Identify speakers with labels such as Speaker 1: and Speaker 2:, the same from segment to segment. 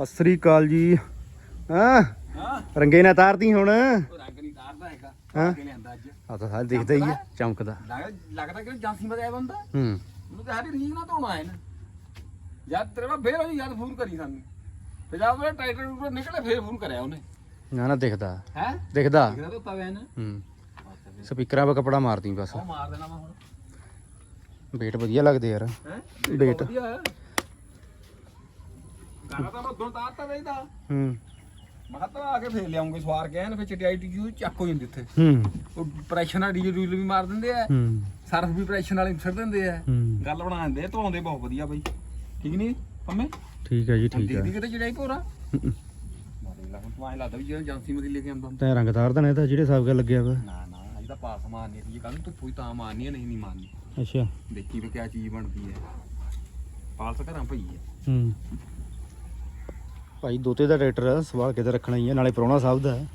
Speaker 1: ਸਤਿ ਸ੍ਰੀ ਅਕਾਲ ਜੀ। ਹਾਂ? ਰੰਗੇ ਨਾ ਤਾਰਦੀ ਹੁਣ।
Speaker 2: ਰੰਗ ਨਹੀਂ ਤਾਰਦਾ ਹੈਗਾ।
Speaker 1: ਹਾਂ।
Speaker 2: ਕਿ ਲਿਆਂਦਾ ਅੱਜ।
Speaker 1: ਆ ਤਾਂ ਸਾਰੇ ਦਿਖਦਾ ਹੀ ਆ ਚਮਕਦਾ।
Speaker 2: ਲੱਗ- ਲੱਗਦਾ ਕਿ ਏਜੰਸੀ ਮਾ ਆਇਆ ਬੰਦਾ
Speaker 1: ਹੂੰ।
Speaker 2: ਉਹਨੂੰ ਤਾਂ ਹਰੀ ਰੀਜ ਨਾ ਧੋਣਾ ਹੈ ਨਾ ਜਦ ਤੇਰੇ ਨਾਲ ਫੇਰ ਹੋਈ ਜਦ ਫੋਨ ਕਰੀ ਸਾਨੂੰ। ਜਦ ਉਹ ਟਾਈਟਲ ਉੱਪਰ ਨਿਕਲੇ ਫੇਰ ਫੋਨ ਕਰਿਆ ਉਹਨੇ।
Speaker 1: ਨਾ ਨਾ ਦਿਖਦਾ।
Speaker 2: ਹੈ?
Speaker 1: ਦਿਖਦਾ।
Speaker 2: ਕਿਹਦਾ ਧੋਤਾ ਵੈਨ
Speaker 1: ਹੂੰ। ਸਪੀਕਰਾਂ 'ਤੇ ਕੱਪੜਾ ਮਾਰਦੀ ਬਸ।
Speaker 2: ਉਹ ਮਾਰ ਦੇਣਾ ਮੈਂ ਹੁਣ।
Speaker 1: ਵੇਟ ਵਧੀਆ ਲੱਗਦੇ ਯਾਰ।
Speaker 2: ਹੈ। ਗਾਣਾ ਤਾਂ ਮੈਂ ਉਦੋਂ ਤਾਰਤਾ ਵੇਚਦਾ
Speaker 1: ਹੂੰ।
Speaker 2: ਮੈਂ ਤਾਂ ਆ ਕੇ ਫੇਰ ਲਿਆਉਂਗੇ ਸਵਾਰ ਕੇ। ਐਨ ਫਿਰ ਚਟਾਈ ਟਿਊ ਚੱਕ ਹੋ ਜਾਂਦੀ ਉੱਥੇ।
Speaker 1: ਹੂੰ।
Speaker 2: ਉਹ ਪ੍ਰੈਸ਼ਰ ਨਾਲ ਡੀਜ਼ਲ ਡੂਜ਼ਲ ਵੀ ਮਾਰ ਦਿੰਦੇ ਆ।
Speaker 1: ਹੂੰ।
Speaker 2: ਸਰਫ ਵੀ ਪ੍ਰੈਸ਼ਰ ਨਾਲ ਹੀ ਛੱਡ ਦਿੰਦੇ ਆ।
Speaker 1: ਹੂੰ।
Speaker 2: ਗੱਲ ਬਣਾ ਦਿੰਦੇ ਆ, ਧੋਉਂਦੇ ਬਹੁਤ ਵਧੀਆ ਬਈ। ਠੀਕ ਨਹੀਂ ਪੰਮੇ?
Speaker 1: ਠੀਕ ਹੈ ਜੀ ਠੀਕ ਹੈ
Speaker 2: ਦੇਖਦੀ ਕਿਤੇ ਚੜਾਈ ਭੋਰਾ? ਮਾਰੇ ਲਾ ਹੁਣ ਤੂੰ ਐਂ ਲੱਗਦਾ ਵੀ ਜਿਹੜਾ ਏਜੰਸੀ ਮਦੀ ਲੈ ਕੇ ਆਂਦਾ
Speaker 1: ਤੈਂ ਰੰਗ ਤਾਰ ਦੇਣਾ ਤਾਂ ਜਿਹੜੇ ਨਾਲ ਲੱਗਿਆ ਵਾ।
Speaker 2: ਨਾ ਨਾ ਅਜੇ ਤਾਂ ਪਾਸ ਮਾਰਨੀ ਸੀ ਕੱਲ ਨੂੰ ਧੁੱਪ ਹੀ ਤਾਂ ਮਾਰਨੀ ਹੈ ਨਹੀਂ ਨਹੀਂ ਮਾਰਨੀ।
Speaker 1: ਅੱਛਾ।
Speaker 2: ਦੇਖੀ ਵੀ ਕਿਆ ਚੀਜ਼ ਬਣਦੀ ਹੈ ਪਾਲਸ ਘਰਾਂ ਪਈ ਹੈ
Speaker 1: ਹੂੰ। ਭਾਈ ਦੋਤੇ ਦਾ ਟਰੈਕਟਰ ਸਵਾਲ ਕਿਤੇ ਰੱਖਣਾ ਹੀ ਹੈ ਨਾਲੇ ਪ੍ਰਾਹੁਣਾ ਸਾਹਿਬ ਦਾ ਹੈ।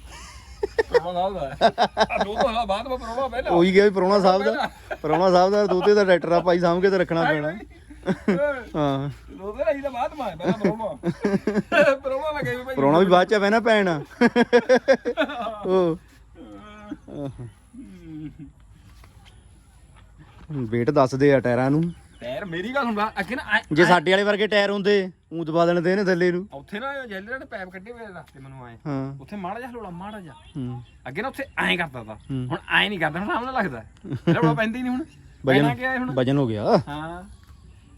Speaker 2: ਪ੍ਰੋਣਾ ਦਾ ਆ ਦੋ ਤੋਂ ਬਾਅਦ ਮੈਂ ਪ੍ਰੋਣਾ ਪਹਿਲਾਂ।
Speaker 1: ਉਹੀ ਗਿਆ ਵੀ ਸਾਹਿਬ ਦਾ। ਸਾਹਿਬ ਦੋਤੇ ਦਾ ਟਰੈਕਟਰ ਆ ਭਾਈ ਕੇ ਤੇ ਰੱਖਣਾ ਪੈਣਾ। ਹਾਂ।
Speaker 2: ਦੋ ਦੇ ਰਹੀ ਦਾ ਬਾਅਦ ਮੈਂ ਪਹਿਲਾਂ ਪ੍ਰੋਣਾ। ਪ੍ਰੋਣਾ ਲੱਗੇ ਵੀ ਭਾਈ
Speaker 1: ਪ੍ਰਾਹੁਣਾ ਵੀ ਬਾਅਦ ਚ ਪੈਣਾ ਪੈਣਾ ਉਹ ਵੇਟ ਦੱਸਦੇ ਆ ਟਾਇਰਾਂ ਨੂੰ।
Speaker 2: ਟਾਇਰ ਮੇਰੀ ਗੱਲ ਹੁੰਦਾ ਅੱਗੇ ਨਾ ਐਂ-
Speaker 1: ਜੇ ਸਾਡੇ ਵਾਲੇ ਵਰਗੇ ਟਾਇਰ ਹੁੰਦੇ ਊਂ ਦਬਾ ਦੇਣ ਦੇ ਨੇ ਥੱਲੇ ਨੂੰ।
Speaker 2: ਉੱਥੇ ਨਾ ਜੈਲਰ ਨੇ ਪੈਪ ਕੱਢੇ ਹੋਏ ਰਸਤੇ ਮੈਨੂੰ ਆਏ।
Speaker 1: ਹਾਂ।
Speaker 2: ਉੱਥੇ ਮਾੜਾ ਜਿਹਾ ਹਲੋਲਾ ਮਾੜਾ ਜਿਹਾ।
Speaker 1: ਹੂੰ।
Speaker 2: ਅੱਗੇ ਨਾ ਉੱਥੇ ਐਂ ਕਰਦਾ ਤਾ।
Speaker 1: ਹੂੰ।
Speaker 2: ਹੁਣ ਐਂ ਨਹੀਂ ਕਰਦਾ ਹੁਣ ਸਾਹਮਣੇ ਲੱਗਦਾ। ਹਲੋਲਾ ਪੈਂਦਾ ਨਹੀਂ ਹੁਣ।
Speaker 1: ਵਜਨ
Speaker 2: ਪੈਣਾ ਕਿਆ ਹੈ ਹੁਣ।
Speaker 1: ਵਜਨ ਹੋ ਗਿਆ।
Speaker 2: ਹਾਂ।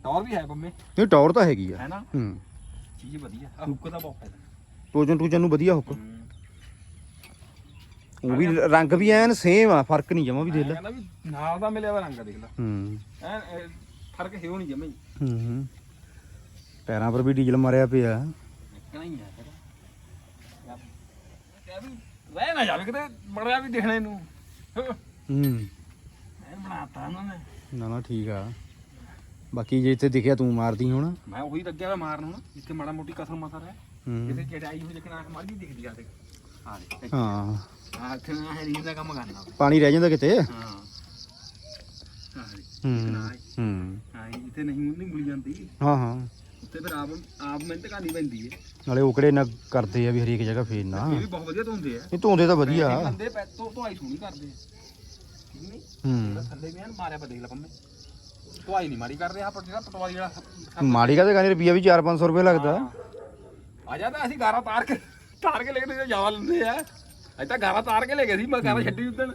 Speaker 2: ਟੌਰ ਵੀ ਹੈ ਬੰਮੇ
Speaker 1: ਇਹ ਟੌਰ ਤਾਂ ਹੈਗੀ ਆ।
Speaker 2: ਹੈ ਨਾ?
Speaker 1: ਹੂੰ।
Speaker 2: ਚੀਜ਼ ਵਧੀਆ। ਆ ਹੁੱਕ ਦਾ ਬਹੁਤ ਫਾਇਦਾ
Speaker 1: ਟੋਜਨ ਟੂਜਨ ਨੂੰ ਵਧੀਆ ਹੁੱਕ।
Speaker 2: ਹੂੰ।
Speaker 1: ਉਹ ਵੀ ਰੰਗ ਵੀ ਐਨ ਸੇਮ ਆ ਫ਼ਰਕ ਨਹੀਂ ਜਮਾ ਵੀ ਦੇਖ ਲੈ।
Speaker 2: ਕਹਿੰਦਾ ਵੀ ਨਾਲ ਦਾ ਮਿਲਿਆ ਵਾ ਰੰਗ ਦੇਖ ਲੈ।
Speaker 1: ਹੂੰ।
Speaker 2: ਐਨ ਇਹ ਫ਼ਰਕ ਹੈ ਉਹ ਨਹੀਂ ਜਮਾ ਹੀ
Speaker 1: ਹੂੰ। ਟਾਇਰਾਂ ਪਰ ਵੀ ਡੀਜ਼ਲ ਮਾਰਿਆ ਪਿਆ।
Speaker 2: ਨਿਕਣਾ ਹੀ ਆ ਫਿਰ। ਕਿਆ ਵੀ ਰਹਿ ਨਾ ਜਾਵੇ ਕਿਤੇ ਬੜਿਆ ਵੀ ਦੇਖਣੇ ਨੂੰ
Speaker 1: ਹੂੰ।
Speaker 2: ਐ ਬਣਾਤਾ ਉਹਨਾਂ ਨੇ।
Speaker 1: ਨਾ ਨਾ ਠੀਕ ਆ। ਬਾਕੀ ਜੇ ਇੱਥੇ ਦਿਖਿਆ ਤੂੰ ਮਾਰਦੀ ਹੁਣ।
Speaker 2: ਮੈਂ ਉਹੀ ਲੱਗਿਆ ਵਾ ਮਾਰਨ ਹੁਣ ਜਿੱਥੇ ਮਾੜਾ ਮੋਟੀ ਕਸਰ ਮਸਰ ਹੈ। ਕਿਤੇ ਚੜਾਈ ਹੋ ਜਕਣਾ ਮਾੜੀ ਦਿਖਦੀ ਆ ਤੇ। ਆ
Speaker 1: ਹਾਂ।
Speaker 2: ਆ ਇੱਥੇ ਨਾ ਹੈ ਰੀਲ ਦਾ ਕੰਮ ਕਰਨਾ। ਵਾ।
Speaker 1: ਪਾਣੀ ਰਹਿ ਜਾਂਦਾ ਕਿਤੇ?
Speaker 2: ਹਾਂ। ਹਾਂ
Speaker 1: ਹੂੰ ਹੂੰ
Speaker 2: ਹਾਂ। ਇੱਥੇ ਨਹੀਂ ਨਹੀਂ ਮੁੜੀ ਜਾਂਦੀ।
Speaker 1: ਹਾਂ ਹਾਂ।
Speaker 2: ਉੱਤੇ ਫਿਰ ਆਪ ਆਪ ਮਿਹਨਤ ਕਰਨੀ ਪੈਂਦੀ ਹੈ।
Speaker 1: ਨਾਲੇ ਉਕੜੇ ਨਾ ਕਰਦੇ ਆ ਵੀ ਹਰੇਕ ਜਗ੍ਹਾ ਫੇਰਨਾ
Speaker 2: ਇਹ ਵੀ ਬਹੁਤ ਵਧੀਆ ਧੋਂਦੇ ਆ।
Speaker 1: ਇਹ ਧੋਂਦੇ ਤਾਂ ਵਧੀਆ।
Speaker 2: ਬੰਦੇ ਪੈ ਤੋਂ ਧੁਆਈ ਸੋਹਣੀ ਕਰਦੇ ਆ। ਠੀਕ ਨਹੀਂ?
Speaker 1: ਹੂੰ।
Speaker 2: ਥੱਲੇ ਵੀ ਐਨ ਮਾਰਿਆ ਪਾ ਦੇਖ ਲੈ ਪੰਮੇ। ਧੁਆਈ ਨਹੀਂ ਮਾਰੀ ਕਰਦੇ ਆ ਪਰ ਜਿਹੜਾ ਪਟਵਾਰੀ ਜਿਹੜਾ
Speaker 1: ਮਾੜੀ ਕਾਹਦੇ ਕਹਿੰਦੇ ਰੁਪਿਆ ਵੀ 4-500 ਰੁਪਏ ਲੱਗਦਾ।
Speaker 2: ਆ ਜਾ ਤਾਂ ਅਸੀਂ ਗਾਰਾ ਤਾਰ ਕੇ ਤਾਰ ਕੇ ਲੈ ਕੇ ਜਾਵਾ ਲੈਂਦੇ ਆ। ਅਸੀਂ ਤਾਂ ਗਾਰਾ ਤਾਰ ਕੇ ਲੈ ਗਏ ਸੀ ਮੈਂ ਗਾਰਾ ਛੱਡੀ ਉਦੋਂ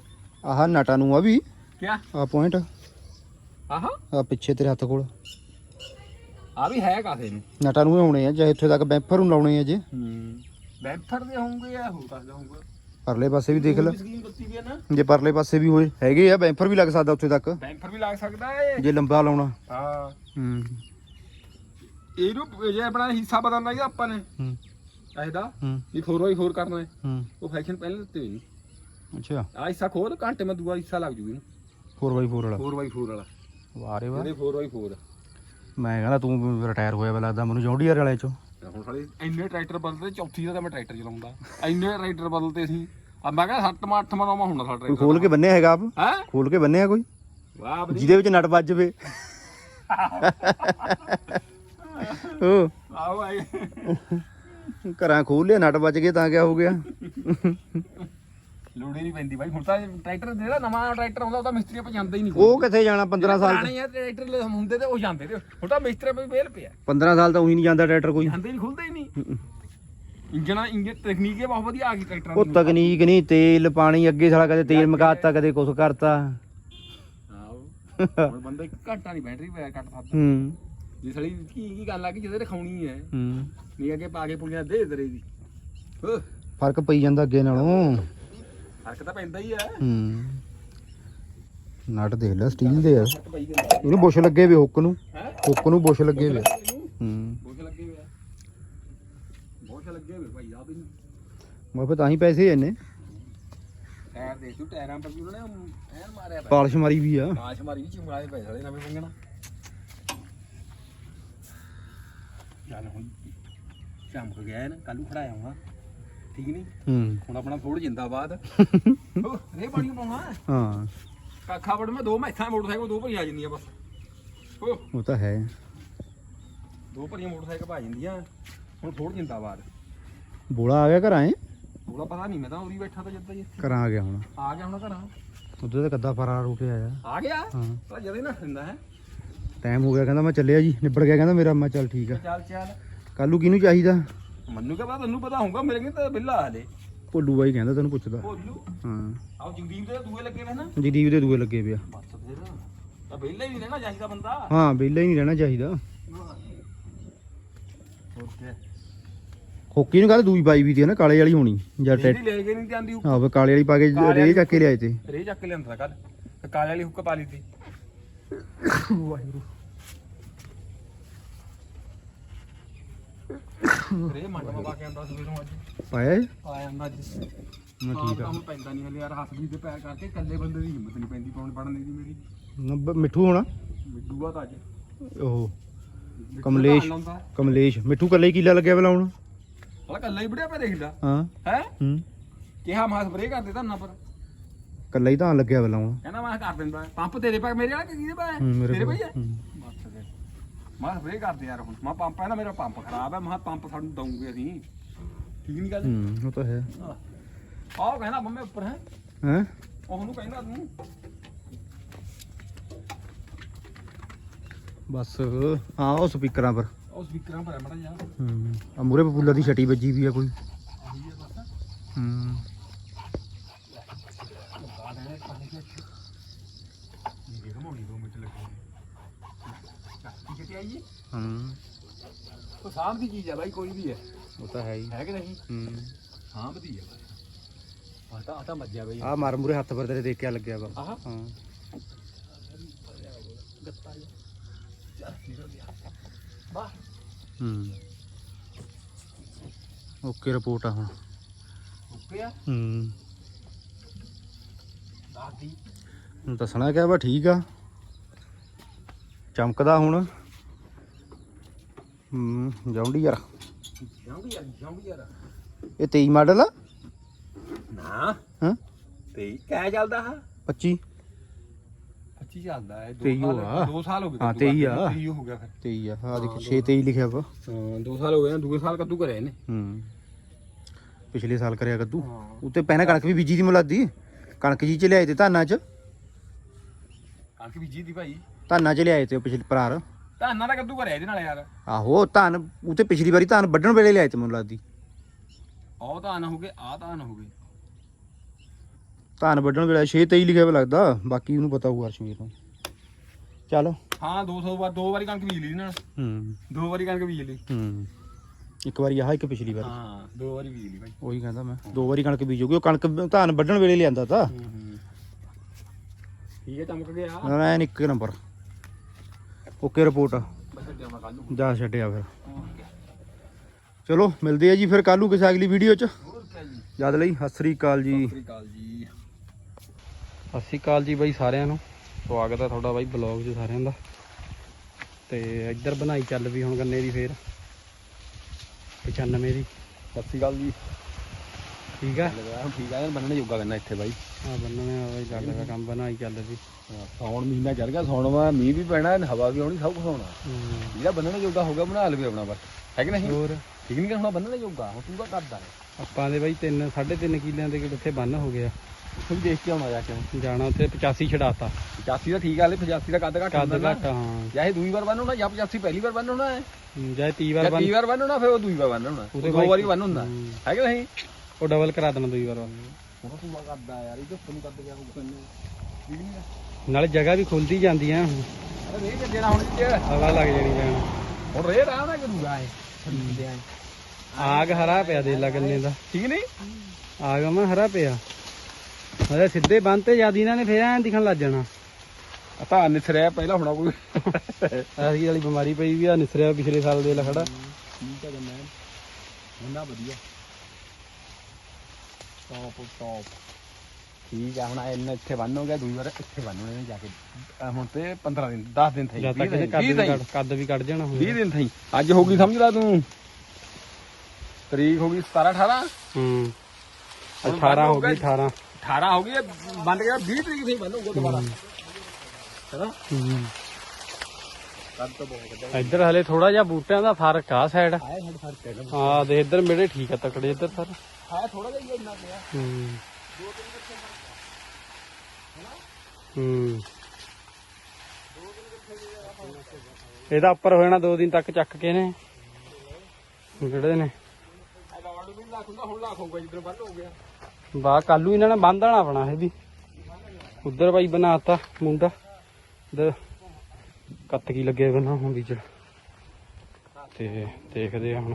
Speaker 1: ਆਹ ਨਟਾਂ ਨੂੰ ਆ ਵੀ।
Speaker 2: ਕਿਆ?
Speaker 1: ਆ ਪੁਆਇੰਟ
Speaker 2: ਆਹਾ।
Speaker 1: ਆ ਪਿੱਛੇ ਤੇਰੇ ਹੱਥ ਕੋਲ।
Speaker 2: ਆ ਵੀ ਹੈ ਕਾਸੇ ਨੂੰ?
Speaker 1: ਨਟਾਂ ਨੂੰ ਹੀ ਹੋਣੇ ਆ ਚਾਹੇ ਇੱਥੇ ਤੱਕ ਬੈਂਫਰ ਨੂੰ ਲਾਉਣੇ ਆ ਜੇ।
Speaker 2: ਹੂੰ। ਬੈਂਥਰ ਦੇ ਹੋਣਗੇ ਆ ਹੋ ਸਕਦਾ ਹੋਊਗਾ?
Speaker 1: ਪਰਲੇ ਪਾਸੇ ਵੀ ਦੇਖ ਲੈ।
Speaker 2: ਸਕੀਮ ਦਿੱਤੀ ਵੀ ਹੈ ਨਾ।
Speaker 1: ਜੇ ਪਰਲੇ ਪਾਸੇ ਵੀ ਹੋਏ ਹੈਗੇ ਆ ਬੈਂਫਰ ਵੀ ਲੱਗ ਸਕਦਾ ਉੱਥੇ ਤੱਕ।
Speaker 2: ਬੈਂਫਰ ਵੀ ਲੱਗ ਸਕਦਾ ਏ।
Speaker 1: ਜੇ ਲੰਬਾ ਲਾਉਣਾ।
Speaker 2: ਹਾਂ।
Speaker 1: ਹੂੰ।
Speaker 2: ਇਹਨੂੰ ਜੇ ਆਪਣਾ ਹਿੱਸਾ ਬਦਲਣਾ ਹੈ ਆਪਾਂ ਨੇ।
Speaker 1: ਹੂੰ।
Speaker 2: ਇਹਦਾ
Speaker 1: ਹੂੰ।
Speaker 2: ਵੀ 4x4 ਕਰਨਾ ਹੈ
Speaker 1: ਹੂੰ।
Speaker 2: ਉਹ ਫੈਸ਼ਨ ਪਹਿਲੇ ਦਿੱਤੇ ਹੋਏ ਨੇ।
Speaker 1: ਅੱਛਾ।
Speaker 2: ਆ ਹਿੱਸਾ ਖੋਲ ਘੰਟੇ ਮੈਂ ਦੂਆ ਹਿੱਸਾ ਲੱਗ ਜੂ ਇਹਨੂੰ।
Speaker 1: 4x4 ਵਾਲਾ।
Speaker 2: 4x4 ਵਾਲਾ।
Speaker 1: ਵਾਰੇ ਵਾ
Speaker 2: ਇਹਦੇ 4x4
Speaker 1: ਮੈਂ ਕਹਿੰਦਾ ਤੂੰ ਰਿਟਾਇਰ ਹੋਇਆ ਵਾ ਲੱਗਦਾ ਮੈਨੂੰ ਜੌਂਡੀਅਰ ਵਾਲੇ ਚੋਂ।
Speaker 2: ਹੁਣ ਸਾਲੇ ਇੰਨੇ ਟਰੈਕਟਰ ਬਦਲਦੇ ਚੌਥੀ ਦਾ ਤਾਂ ਮੈਂ ਟਰੈਕਟਰ ਚਲਾਉਂਦਾ। ਇੰਨੇ ਟਰੈਕਟਰ ਬਦਲਦੇ ਸੀ ਆ ਮੈਂ ਕਿਹਾ 7ਵਾਂ 8ਵਾਂ ਨੌਵਾਂ ਹੁੰਦਾ ਸਾਡਾ
Speaker 1: ਕੋਈ
Speaker 2: ਟਰੈਕਟਰ
Speaker 1: ਖੋਲ ਕੇ ਬੰਨਿਆ ਹੈਗਾ ਆਪ?
Speaker 2: ਹੈ?
Speaker 1: ਖੋਲ ਕੇ ਬੰਨਿਆ ਕੋਈ?
Speaker 2: ਵਾਹ ਬਈ
Speaker 1: ਜਿਹਦੇ ਵਿੱਚ ਨਟ ਵੱਜ ਜਵੇ। ਉਹ
Speaker 2: ਆਓ ਆਏ।
Speaker 1: ਘਰਾਂ ਖੋਲ ਲਿਆ ਨਟ ਵੱਜ ਗਏ ਤਾਂ ਕਿਆ ਹੋ ਗਿਆ?
Speaker 2: ਲੋੜ ਹੀ ਨਹੀਂ ਪੈਂਦੀ ਬਾਈ। ਹੁਣ ਤਾਂ ਟਰੈਕਟਰ ਜਿਹੜਾ ਨਵਾਂ ਟਰੈਕਟਰ ਆਉਂਦਾ ਉਹ ਤਾਂ ਮਿਸਤਰੀ ਆਪਾਂ ਜਾਂਦੇ ਹੀ ਨਹੀਂ।
Speaker 1: ਉਹ ਕਿੱਥੇ ਜਾਣਾ? 15 ਸਾਲ
Speaker 2: ਪੁਰਾਣੇ ਆ ਟਰੈਕਟਰ ਹੁੰਦੇ ਤੇ ਉਹ ਜਾਂਦੇ ਤੇ। ਹੁਣ ਤਾਂ ਮਿਸਤਰੀ ਵੀ ਵੇਲ ਪਿਆ।
Speaker 1: 15 ਸਾਲ ਤਾਂ ਉਹੀ ਨਹੀਂ ਜਾਂਦਾ ਟਰੈਕਟਰ ਕੋਈ।
Speaker 2: ਜਾਂਦੇ ਨਹੀਂ ਖੁੱਲਦੇ ਹੀ ਨਹੀਂ। ਇੰਜਣਾ ਇੰਜਨ ਤਕਨੀਕ ਹੀ ਬਹੁਤ ਵਧੀਆ ਆ ਗਈ ਟਰੈਕਟਰਾਂ
Speaker 1: ਉਹ ਤਕਨੀਕ ਨਹੀਂ ਤੇਲ ਪਾਣੀ ਅੱਗੇ ਸਾਲਾ ਕਦੇ ਤੇਲ ਮਕਾਤਾ ਕਦੇ ਕੁਛ ਕਰਤਾ।
Speaker 2: ਹੁਣ ਬੰਦਾ ਇੱਕ ਘੰਟਾ ਨਹੀਂ ਬੈਟਰੀ ਪਿਆ ਕੱਟ ਸਕਦਾ
Speaker 1: ਹੂੰ।
Speaker 2: ਜੇ ਸੜੀ ਕੀ ਕੀ ਗੱਲ ਆ ਕਿ ਜਿਹਦੇ ਰਖਾਉਣੀ ਹੈ।
Speaker 1: ਹੂੰ।
Speaker 2: ਨਹੀਂ ਅੱਗੇ ਪਾ ਕੇ ਪੁਲੀਆਂ ਦੇ ਦਰੇ ਦੀ।
Speaker 1: ਫ਼ਰਕ ਪਈ ਜਾਂਦਾ ਅੱਗੇ ਨਾਲੋਂ।
Speaker 2: ਫ਼ਰਕ ਤਾਂ ਪੈਂਦਾ ਹੀ ਹੈ
Speaker 1: ਹੂੰ। ਨਟ ਦੇਖ ਲੈ ਸਟੀਲ ਦੇ ਆ।
Speaker 2: ਫ਼ਰਕ ਪਈ ਜਾਂਦਾ
Speaker 1: ਇਹਨੂੰ ਬੁਸ਼ ਲੱਗੇ ਵੇ ਹੁੱਕ ਨੂੰ।
Speaker 2: ਹੈ?
Speaker 1: ਹੁੱਕ ਨੂੰ ਬੁਸ਼ ਲੱਗੇ ਵੇ।
Speaker 2: ਇਹਨੂੰ?
Speaker 1: ਹੂੰ।
Speaker 2: ਬੋਝ ਲੱਗੇ ਹੋਏ ਆ। ਬੋਝ ਲੱਗੇ ਹੋਏ ਭਾਈ ਆ ਵੀ
Speaker 1: ਮੈਂ ਫਿਰ ਤਾਂ ਹੀ ਪੈਸੇ ਇੰਨੇ।
Speaker 2: ਟਾਇਰ ਦੇਖ ਤੂੰ ਟਾਇਰਾਂ ਪਰ ਵੀ ਉਹਨਾਂ ਐਨ ਮਾਰਿਆ ਪਿਆ।
Speaker 1: ਪਾਲਿਸ਼ ਮਾਰੀ ਵੀ ਆ।
Speaker 2: ਆਸ਼ ਮਾਰੀ ਵੀ ਚਿਮੜਾਏ ਪਏ ਸਾਲੇ ਨਵੇਂ ਮੰਗਣਾ ਚੱਲ ਹੁਣ ਚਮਕ ਗਿਆ ਨਾ ਕੱਲ ਖੜਾਇਆ ਹਾਂ ਠੀਕ ਨਹੀਂ
Speaker 1: ਹੂੰ।
Speaker 2: ਹੁਣ ਆਪਣਾ ਥੋੜ ਜਿੰਦਾਬਾਦ। ਉਹ ਇਹ ਪਾਣੀ ਪਾਉਣਾ? ਹੈ।
Speaker 1: ਹਾਂ
Speaker 2: ਕਾਖਾ ਵੜ ਮੈਂ ਦੋ ਮੈਥਾਂ ਮੋਟਰਸਾਈਕਲ ਦੋ ਭਰੀਆਂ ਆ ਜਾਂਦੀਆਂ ਬਸ। ਉਹ
Speaker 1: ਉਹ ਤਾਂ ਹੈ।
Speaker 2: ਦੋ ਭਰੀਆਂ ਮੋਟਰਸਾਈਕਲ ਪਾ ਜਾਂਦੀਆਂ। ਹੁਣ ਥੋੜ ਜਿੰਦਾਬਾਦ।
Speaker 1: ਬੋਲਾ ਆ ਗਿਆ ਘਰਾਂ ਏ
Speaker 2: ਥੋੜਾ ਪਤਾ ਨਹੀਂ ਮੈਂ ਤਾਂ ਉਰੀ ਬੈਠਾ ਤਾਂ ਜਿੱਦਾਂ ਹੀ
Speaker 1: ਘਰਾਂ ਆ ਗਿਆ ਹੁਣ।
Speaker 2: ਆ ਗਿਆ ਹੁਣ ਘਰਾਂ।
Speaker 1: ਉਧਰ ਤੇ ਕੱਦਾ ਫਰਾ ਰੁਕੇ ਆਇਆ।
Speaker 2: ਆ ਗਿਆ?
Speaker 1: ਹਾਂ।
Speaker 2: ਤਾਂ ਜਦੇ ਨਾ ਦਿੰਦਾ ਹੈ?
Speaker 1: ਟਾਈਮ ਹੋ ਗਿਆ ਕਹਿੰਦਾ ਮੈਂ ਚੱਲਿਆ ਜੀ। ਨਿਬੜ ਗਿਆ ਕਹਿੰਦਾ ਮੇਰਾ। ਮੈਂ ਚੱਲ ਠੀਕ ਆ।
Speaker 2: ਚੱਲ ਚੱਲ।
Speaker 1: ਕੱਲੂ ਕਿਹਨੂੰ ਚਾਹੀਦਾ?
Speaker 2: ਮੈਨੂੰ ਕਹ ਪਤਾ ਤੈਨੂੰ ਪਤਾ ਹੋਊਗਾ ਮੇਰੇ ਕਹਿੰਦੇ ਤਾਂ ਬਿੱਲਾ ਹਲੇ।
Speaker 1: ਭੋਲੂ ਬਾਈ ਕਹਿੰਦਾ ਤੈਨੂੰ ਪੁੱਛਦਾ।
Speaker 2: ਭੋਲੂ?
Speaker 1: ਹਾਂ।
Speaker 2: ਆਹ ਜਗਦੀਪ ਦੇ ਦੂਏ ਲੱਗੇ ਵੇ ਨਾ।
Speaker 1: ਜਦੀਪ ਦੇ ਦੂਏ ਲੱਗੇ ਪਿਆ।
Speaker 2: ਬਸ ਫਿਰ ਤਾਂ ਬਿੱਲਾ ਹੀ ਨਹੀਂ ਰਹਿਣਾ ਚਾਹੀਦਾ ਬੰਦਾ।
Speaker 1: ਹਾਂ ਵਿਹਲਾ ਹੀ ਨਹੀਂ ਰਹਿਣਾ ਚਾਹੀਦਾ।
Speaker 2: ਹੋਰ ਕੀ
Speaker 1: ਖੋਕੀ ਨੂੰ ਕਹਿੰਦਾ ਦੂਈ ਪਾਈ ਵੀ ਤੀ ਨਾ ਕਾਲੇ ਵਾਲੀ ਹੋਣੀ ਜਾਂ ਟੈ
Speaker 2: ਇਹਦੀ ਲੈ ਕੇ ਨਹੀਂ ਜਾਂਦੀ
Speaker 1: ਹਾਂ ਵੇ ਕਾਲੇ ਵਾਲੀ ਪਾ ਕੇ
Speaker 2: ਕਾਲੇ
Speaker 1: ਰੇ ਚੱਕ ਕੇ ਲਿਆਏ ਤੇ।
Speaker 2: ਰੇ ਚੱਕ ਕੇ ਲਿਆਂਦਾ ਕੱਲ ਕਾਲੇ ਵਾਲੀ ਹੁੱਕ ਪਾ ਲਈ ਤੀ
Speaker 1: ਵਾਹਿਗੁਰੂ।
Speaker 2: ਰੇ ਮੰਡ ਮਾ ਪਾ ਕੇ ਆਂਦਾ ਸਵੇਰੋਂ ਅੱਜ।
Speaker 1: ਪਾਇਆ ਏ?
Speaker 2: ਆ ਜਾਂਦਾ ਅੱਜ।
Speaker 1: ਨਾ ਠੀਕ ਆ।
Speaker 2: ਕੰਮ ਪੈਂਦਾ ਨਹੀਂ ਹਲੇ ਯਾਰ ਹੱਥ ਵੀ ਤੇ ਪੈਰ ਕਰਕੇ ਇਕੱਲੇ ਬੰਦੇ ਦੀ ਹਿੰਮਤ ਨਹੀਂ ਪੈਂਦੀ ਪਾਉਣ ਪੜਨ ਦੀ ਮੇਰੀ।
Speaker 1: ਨਾ ਬ- ਮਿੱਠੂ ਹੋਣਾ?
Speaker 2: ਮਿੱਡੂਆ ਤਾਂ ਅੱਜ।
Speaker 1: ਉਹ
Speaker 2: ਮਿੱਠੂ
Speaker 1: ਕਮਲੇਸ਼।
Speaker 2: ਤਾਂ ਲਾਉਂਦਾ
Speaker 1: ਕਮਲੇਸ਼। ਮਿੱਠੂ ਕੱਲੇ ਹੀ ਕੀਲਾ ਲੱਗਿਆ ਬਲਾਉਣ
Speaker 2: ਹਲਾ ਕੱਲਾ ਹੀ ਬੜਿਆ ਪਿਆ ਦੇਖ ਲੈ।
Speaker 1: ਹਾਂ।
Speaker 2: ਹੈ?
Speaker 1: ਹੂੰ।
Speaker 2: ਕਿਹਾ ਮਾਸ ਸਪਰੇ ਕਰ ਦੇ ਧੰਨਾ ਪਰ।
Speaker 1: ਕੱਲਾ ਹੀ ਤਾਂ ਲੱਗਿਆ ਬਲਾਉਣ
Speaker 2: ਕਹਿੰਦਾ ਮੈਂ ਕਰ ਦਿੰਦਾ। ਪੰਪ ਤੇਰੇ ਪਾ ਮੇਰੇ ਵਾਲਾ ਕਿ ਕਿਹਦੇ ਪਾ?
Speaker 1: ਹੂੰ ਮੇਰੇ
Speaker 2: ਤੇਰੇ
Speaker 1: ਕੋਲ।
Speaker 2: ਪਈ ਹੈ
Speaker 1: ਹੂੰ।
Speaker 2: ਮੈਂ ਸਪਰੇ ਕਰਦੇ ਯਾਰ ਹੁਣ। ਮੈਂ ਪੰਪ ਹੈ ਨਾ ਮੇਰਾ ਪੰਪ ਖਰਾਬ ਹੈ। ਮੈਂ ਕਿਹਾ ਪੰਪ ਸਾਨੂੰ ਦਊਂਗੇ ਅਸੀਂ। ਠੀਕ ਨਹੀਂ ਗੱਲ?
Speaker 1: ਹੂੰ ਉਹ ਤਾਂ ਹੈ।
Speaker 2: ਆਹ। ਕਹਿੰਦਾ ਬੰਮੇ ਉੱਪਰ ਹੈ।
Speaker 1: ਹੈ?
Speaker 2: ਉਹਨੂੰ ਕਹਿੰਦਾ ਤੂੰ।
Speaker 1: ਬਸ ਹਾਂ ਉਹ ਸਪੀਕਰਾਂ ਪਰ।
Speaker 2: ਉਹ ਸਪੀਕਰਾਂ ਪਰ ਮੜਾ ਜਾ
Speaker 1: ਹੂੰ ਆ ਮੂਰੇ ਪਪੂਲਾ ਦੀ ਛਟੀ ਵੱਜੀ ਵੀ ਆ ਕੋਈ।
Speaker 2: ਹੈ ਬਸ।
Speaker 1: ਹੂੰ।
Speaker 2: ਪਾਣੀ ਦੇ ਵਿੱਚ ਇਹ ਮੋੜੀ 2 ਮਿੰਟ ਲੱਗੇ। ਕਿਤੇ ਆਈਏ
Speaker 1: ਹੂੰ।
Speaker 2: ਉਹ ਸਾਂਭ ਦੀ ਚੀਜ਼ ਹੈ ਬਾਈ ਕੋਈ ਵੀ ਹੈ।
Speaker 1: ਉਹ ਤਾਂ ਹੈ ਹੀ।
Speaker 2: ਹੈ ਕਿ ਨਹੀਂ?
Speaker 1: ਹੂੰ।
Speaker 2: ਸਾਂਭ ਦੀ ਹੈ ਬਾਈ। ਆਟਾ ਆਟਾ ਮੱਜਿਆ ਬਈ।
Speaker 1: ਆ ਮਾਰ ਮੂਰੇ ਹੱਥ ਪਰ ਤੇਰੇ ਦੇਖ ਕੇ ਲੱਗਿਆ ਵਾ।
Speaker 2: ਆਹ।
Speaker 1: ਹਾਂ।
Speaker 2: ਗੱਤਾ ਜਿਹਾ ਚੱਲ ਨਿਕਲ ਗਿਆ ਬਾਹਰ
Speaker 1: ਹੂੰ। ਓਕੇ ਰਿਪੋਰਟ ਆ ਹੁਣ।
Speaker 2: ਓਕੇ ਆ।
Speaker 1: ਹੂੰ।
Speaker 2: ਦਾਦੀ।
Speaker 1: ਹੁਣ ਦੱਸਣਾ ਕਿਹਾ ਵਾ ਠੀਕ ਆ? ਚਮਕਦਾ ਹੁਣ। ਹੂੰ ਜਾਉਂਦੀ ਯਾਰ।
Speaker 2: ਜਾਉਂਗੀ ਯਾਰ
Speaker 1: ਇਹ 23 ਮਾਡਲ ਆ?
Speaker 2: ਨਾ।
Speaker 1: ਹਾਂ?
Speaker 2: ਤੇ ਕਹਿ ਚੱਲਦਾ ਹਾਂ?
Speaker 1: 25
Speaker 2: 25 ਚੱਲਦਾ ਹੈ
Speaker 1: ਤੇਈ ਓ ਆ।
Speaker 2: 2 ਸਾਲ ਹੋ ਗਏ
Speaker 1: ਹਾਂ, ਤੇਈ ਆ।
Speaker 2: 23 ਹੋ ਗਿਆ ਫਿਰ।
Speaker 1: 23 ਆ। ਆ ਦੇਖ 6 23 ਲਿਖਿਆ ਵਾ।
Speaker 2: ਹਾਂ 2 ਸਾਲ ਹੋ ਗਏ ਨਾ 2 ਸਾਲ ਕੱਦੂ ਕਰਿਆ ਇਹਨੇ।
Speaker 1: ਹੂੰ। ਪਿਛਲੇ ਸਾਲ ਕਰਿਆ ਕੱਦੂ। ਉੱਤੇ ਪਹਿਲਾਂ ਕਣਕ ਵੀ ਬੀਜੀ ਦੀ ਮੁਲਾਦੀ। ਕਣਕ ਜੀ ਚ ਲਿਆਏ ਤੇ ਧਾਨਾਂ ਚ।
Speaker 2: ਕਣਕ ਬੀਜੀ ਦੀ ਭਾਈ।
Speaker 1: ਧਾਨਾਂ ਚ ਲਿਆਏ ਤੇ ਉਹ ਪਿਛਲੇ ਭਰਾਰ
Speaker 2: ਧਾਨਾਂ ਦਾ ਕੱਦੂ ਕਰਿਆ ਇਹਦੇ ਨਾਲ ਯਾਰ।
Speaker 1: ਆਹੋ ਧਾਨ ਉੱਤੇ ਪਿਛਲੀ ਵਾਰੀ ਧਾਨ ਵੱਢਣ ਵੇਲੇ ਲਿਆਏ ਤੇ ਮੁਲਾਦੀ
Speaker 2: ਉਹ ਧਾਨ ਹੋ ਗਏ ਆ ਧਾਨ ਹੋ ਗਏ।
Speaker 1: ਧਾਨ ਵੱਢਣ ਵੇਲੇ 6 23 ਲਿਖਿਆ ਵਾ ਲੱਗਦਾ ਬਾਕੀ ਉਹਨੂੰ ਪਤਾ ਹੋਊ ਅਰਸ਼ਵੀਰ ਨੂੰ। ਚੱਲ।
Speaker 2: ਹਾਂ 200 ਵਾਰ ਦੋ ਵਾਰੀ ਕਣਕ ਬੀਜ ਲਈ ਇਹਨਾਂ ਨੇ।
Speaker 1: ਹੂੰ।
Speaker 2: ਦੋ ਵਾਰੀ ਕਣਕ ਬੀਜ ਲਈ।
Speaker 1: ਹੂੰ। ਇੱਕ ਵਾਰੀ ਆਹ ਇੱਕ ਪਿਛਲੀ ਵਾਰੀ।
Speaker 2: ਹਾਂ ਦੋ ਵਾਰੀ ਬੀਜ ਲਈ ਭਾਈ
Speaker 1: ਉਹੀ ਕਹਿੰਦਾ ਮੈਂ ਦੋ ਵਾਰੀ ਕਣਕ ਬੀਜੂਗੀ ਉਹ ਕਣਕ ਧਾਨ ਵੱਢਣ ਵੇਲੇ ਲਿਆਂਦਾ ਤਾਂ।
Speaker 2: ਠੀਕ ਹੈ ਚਮਕ ਗਿਆ।
Speaker 1: ਮੈਂ ਇੱਕ ਨੰਬਰ। Okay report. ਜਾ ਛੱਡਿਆ ਫਿਰ। ਚਲੋ ਮਿਲਦੇ ਆ ਜੀ ਫਿਰ ਕੱਲ ਕਿਸੇ ਅਗਲੀ ਵੀਡੀਓ 'ਚ। ਜਦ ਲਈ ਸਤਿ ਸ੍ਰੀ ਅਕਾਲ ਜੀ।
Speaker 2: ਸਤਿ ਸ਼੍ਰੀ ਅਕਾਲ ਜੀ।
Speaker 3: ਬਾਈ ਸਾਰਿਆਂ ਨੂੰ। ਸਵਾਗਤ ਹੈ ਤੁਹਾਡਾ ਬਾਈ ਬਲੌਗ 'ਚ ਸਾਰਿਆਂ ਦਾ। ਤੇ ਇੱਧਰ ਬਣਾਈ ਚੱਲ ਵੀ ਹੁਣ ਗੰਨੇ ਦੀ ਫੇਰ। 95 ਦੀ।
Speaker 2: ਸਤਿ ਸ੍ਰੀ ਅਕਾਲ ਜੀ।
Speaker 3: ਠੀਕ ਆ?
Speaker 2: ਲਗਾ ਠੀਕ ਆ ਬੰਨਣੇ ਯੋਗਾ ਕਰਨਾ ਇੱਥੇ ਬਾਈ।
Speaker 3: ਆ ਬੰਨਣੇ ਆ ਬਾਈ ਚੱਲ ਰਿਹਾ ਕੰਮ ਬਣਾਈ ਚੱਲ ਵੀ
Speaker 2: ਸੌਣ ਮਹੀਨਾ ਚੜ ਗਿਆ ਸੌਣ ਵਾ ਮੀਂਹ ਵੀ ਪੈਣਾ ਹਵਾ ਵੀ ਆਉਣੀ ਸਭ ਕੁਝ ਹੋਣਾ। ਜਿਹੜਾ ਬੰਨਣੇ ਯੋਗਾ ਹੋ ਗਿਆ ਬਣਾ ਲਵੇ ਆਪਣਾ ਬਸ। ਹੈ ਕਿ ਨਹੀਂ?
Speaker 3: ਹੋਰ?
Speaker 2: ਠੀਕ ਨਹੀਂ ਹੁਣ ਬੰਨਣੇ ਯੋਗਾ? ਹੁਣ ਤੂੰ ਤਾਂ ਕਰਦਾ ਹੈ।
Speaker 3: ਆਪਾਂ ਦੇ ਬਾਈ 3 3.5 ਕਿੱਲਿਆਂ ਦੇ ਕਿੱਥੇ ਬੰਨ ਹੋ ਗਿਆ।
Speaker 2: ਉੱਥੇ ਵੀ ਦੇਖ ਕੇ ਆਉਣਾ ਜਾ ਕੇ
Speaker 3: ਜਾਣਾ ਉੱਥੇ 85 ਛਡਾਤਾ।
Speaker 2: 85 ਦਾ ਠੀਕ ਆ ਲੈ 85 ਦਾ ਕੱਦ ਘੱਟ
Speaker 3: ਕੱਦ ਘੱਟ ਹਾਂ।
Speaker 2: ਜਾਂ ਇਹ ਦੂਈ ਵਾਰ ਬੰਨ ਹੋਣਾ ਜਾਂ 85 ਪਹਿਲੀ ਵਾਰ ਬੰਨ ਹੋਣਾ ਹੈ।
Speaker 3: ਜਾਂ 30
Speaker 2: ਜਾਂ
Speaker 3: ਵਾਰ ਬੰਨ
Speaker 2: 30 ਵਾਰ ਬੰਨ ਹੋਣਾ ਫਿਰ ਉਹ ਦੂਈ ਵਾਰ ਬੰਨ ਹੋਣਾ
Speaker 3: ਉਹਦੇ
Speaker 2: ਉਹ ਦੋ ਵਾਰੀ ਬੰਨ ਹੁੰਦਾ।
Speaker 3: ਹੈ
Speaker 2: ਕਿ ਨਹੀਂ?
Speaker 3: ਉਹ ਡਬਲ ਕਰਾ ਦੇਣਾ ਦੂਈ ਵਾਰ ਬੰਨ
Speaker 2: ਹੁਣ ਤੂੰ ਕਰਦਾ ਯਾਰ ਇਹ ਤਾਂ ਤੁਹਾਨੂੰ ਕੱਦ ਗਿਆ ਹੋਊਗਾ ਠੀਕ ਨਹੀਂ
Speaker 3: ਨਾਲੇ ਜਗ੍ਹਾ ਵੀ ਖੁੱਲਦੀ ਜਾਂਦੀ ਆ।
Speaker 2: ਅਰੇ ਰੇ ਜੱਜਣਾ ਹੁਣ ਜੀ
Speaker 3: ਹਵਾ ਲੱਗ ਜਾਣੀ ਪੈਣ
Speaker 2: ਹੁਣ ਰੇ ਰਾਹ ਨਾ ਕਰੂਗਾ ਇਹ
Speaker 3: ਆਗ ਹਰਾ ਪਿਆ ਦੇ ਲਾ ਗੰਨੇ ਦਾ।
Speaker 2: ਠੀਕ ਨਹੀਂ
Speaker 3: ਆਗ ਮੈਂ ਹਰਾ ਪਿਆ। ਮਤਲਬ ਸਿੱਧੇ ਬੰਨ ਤੇ ਜਦ ਇਹਨਾਂ ਨੇ ਫੇਰ ਐਂ ਦਿਖਣ ਲੱਗ ਜਾਣਾ।
Speaker 2: ਆ ਤਾਂ ਨਿਸਰਿਆ ਪਹਿਲਾਂ ਹੋਣਾ ਕੋਈ
Speaker 3: ਐਸੀ ਵਾਲੀ ਬਿਮਾਰੀ ਪਈ ਵੀ ਆ, ਨਿਸਰਿਆ ਪਿਛਲੇ ਸਾਲ ਦੇ ਲਖੜਾ
Speaker 2: ਠੀਕ ਹੈ ਜੰਨਾ ਹੁੰਦਾ ਵਧੀਆ। ਟੌਪ ਟੌਪ ਠੀਕ ਆ ਹੁਣ ਇੰਨਾ ਇੱਥੇ ਬੰਨ ਹੋ ਗਿਆ ਦੂਜੀ ਵਾਰ ਇੱਥੇ ਬੰਨ ਹੋਣੇ ਨੇ ਜਾ ਕੇ। ਹੁਣ ਤੇ 15 ਦਿਨ 10 ਦਿਨ ਥਈ
Speaker 3: ਜਦ
Speaker 2: 20
Speaker 3: ਤੱਕ ਇਹਦੇ
Speaker 2: ਦਿਨ
Speaker 3: ਕੱਦ
Speaker 2: 20
Speaker 3: ਵੀ
Speaker 2: ਦਿਨ
Speaker 3: ਕੱਢ ਕੱਦ ਵੀ ਕੱਢ ਜਾਣਾ
Speaker 2: 20 ਦਿਨ ਥਈ। ਅੱਜ ਹੋ ਗਈ ਸਮਝ ਲਾ ਤੂੰ? ਤਰੀਕ ਹੋ ਗਈ 17 18
Speaker 3: ਹੂੰ।
Speaker 2: ਹੁਣ
Speaker 3: 18 ਹੋ ਗਈ 18
Speaker 2: 18 ਹੋ ਗਈ ਇਹ ਬੰਦ ਗਿਆ 20 ਤਰੀਕ ਥਈ ਬੰਨ ਹੋਊਗਾ ਦੁਬਾਰਾ। ਹੈਨਾ?
Speaker 3: ਹੂੰ।
Speaker 2: ਕੱਦ ਤਾਂ ਬਹੁਤ ਵੱਡਾ
Speaker 3: ਇੱਧਰ ਹਲੇ ਥੋੜਾ ਜਿਹਾ ਬੂਟਿਆਂ ਦਾ ਫ਼ਰਕ ਆ ਸਾਈਡ
Speaker 2: ਆਏ ਸਾਡੇ ਫ਼ਰਕ ਹੈ
Speaker 3: ਹਾਂ ਦੇ। ਇੱਧਰ ਮੇਰੇ ਠੀਕ ਆ ਤਕੜੇ ਇੱਧਰ ਸਰ।
Speaker 2: ਹਾਂ ਥੋੜਾ ਜਿਹਾ ਹੀ ਇੰਨਾ ਪਿਆ।
Speaker 3: ਹੂੰ। ਹੂੰ। ਇਹਦਾ ਉੱਪਰ ਹੋ ਜਾਣਾ ਦੋ ਦਿਨ ਤੱਕ ਚੱਕ ਕੇ ਨੇ। ਜਿਹੜੇ ਨੇ?
Speaker 2: ਰੌਡ ਵੀ ਲੱਖ ਹੁੰਦਾ ਹੁਣ ਲੱਖ ਹੋਊਗਾ ਜਿੱਦਣ ਬੰਦ ਹੋ ਗਿਆ।
Speaker 3: ਬਾ ਕੱਲੂ ਇਹਨਾਂ ਨੇ ਬੰਨਣਾ ਆਪਣਾ ਇਹ ਵੀ। ਉਧਰ ਬਾਈ ਬਣਾਤਾ ਮੁੰਡਾ। ਉਧਰ ਕੱਤਕੀ ਲੱਗੇ ਬਣਾ ਹੁਣ ਬੀਜਣ ਤੇ ਦੇਖਦੇ ਆ ਹੁਣ।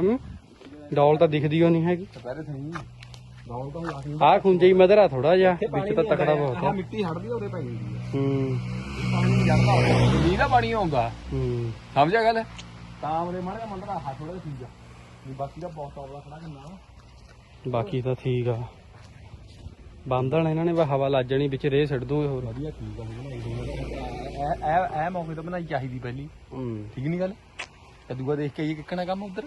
Speaker 3: ਹਮ ਡੌਲ ਤਾਂ ਦਿਖਦੀ ਹੋ ਨਹੀਂ ਹੈਗੀ।
Speaker 2: ਦੁਪਹਿਰੇ ਸਹੀ ਰੌਡ ਤਾਂ ਲੱਖ
Speaker 3: ਆਹ ਖੁੰਜੇ ਹੀ ਮਧਰਾ ਥੋੜਾ ਜਿਹਾ ਵਿੱਚ ਤਾਂ ਤਕੜਾ ਬਹੁਤ ਆ।
Speaker 2: ਮਿੱਟੀ ਹੜਦੀ ਉਹਦੇ ਪੈ ਜਾਂਦੀ ਹੈ।
Speaker 3: ਹੂੰ
Speaker 2: ਪਾਣੀ ਨਹੀਂ ਜਾਂਦਾ। ਹੁੰਦਾ ਮੀਂਹ ਦਾ ਪਾਣੀ ਆਉਂਦਾ।
Speaker 3: ਹੂੰ।
Speaker 2: ਸਮਝਿਆ ਗੱਲ? ਤਾਂ ਉਹਦੇ ਮਾੜਾ ਮੰਦਰਾ ਹੱਥ ਥੋੜਾ ਜਿਹਾ ਠੀਕ ਆ। ਬਾਕੀ ਦਾ ਬਹੁਤ ਤੌਲਾ ਖੜਾ ਕਰਨਾ।
Speaker 3: ਬਾਕੀ ਤਾਂ ਠੀਕ ਆ। ਬੰਦਣ ਇਹਨਾਂ ਨੇ ਬਸ ਹਵਾ ਲੱਜ ਜਾਣੀ ਵਿੱਚ ਰੇ ਛੱਡ ਦੂੰਗੇ ਹੋਰ।
Speaker 2: ਵਧੀਆ ਠੀਕ ਆ ਇਹ ਇਹ ਇਹ ਮੌਕੇ ਤੇ ਬਣਾਈ ਚਾਹੀਦੀ ਪਹਿਲੀ।
Speaker 3: ਹੂੰ।
Speaker 2: ਠੀਕ ਨਹੀਂ ਗੱਲ? ਤੇ ਦੂਆ ਦੇਖ ਕੇ ਇਹ ਕਿੱਕਣਾ ਕੰਮ ਉਧਰ?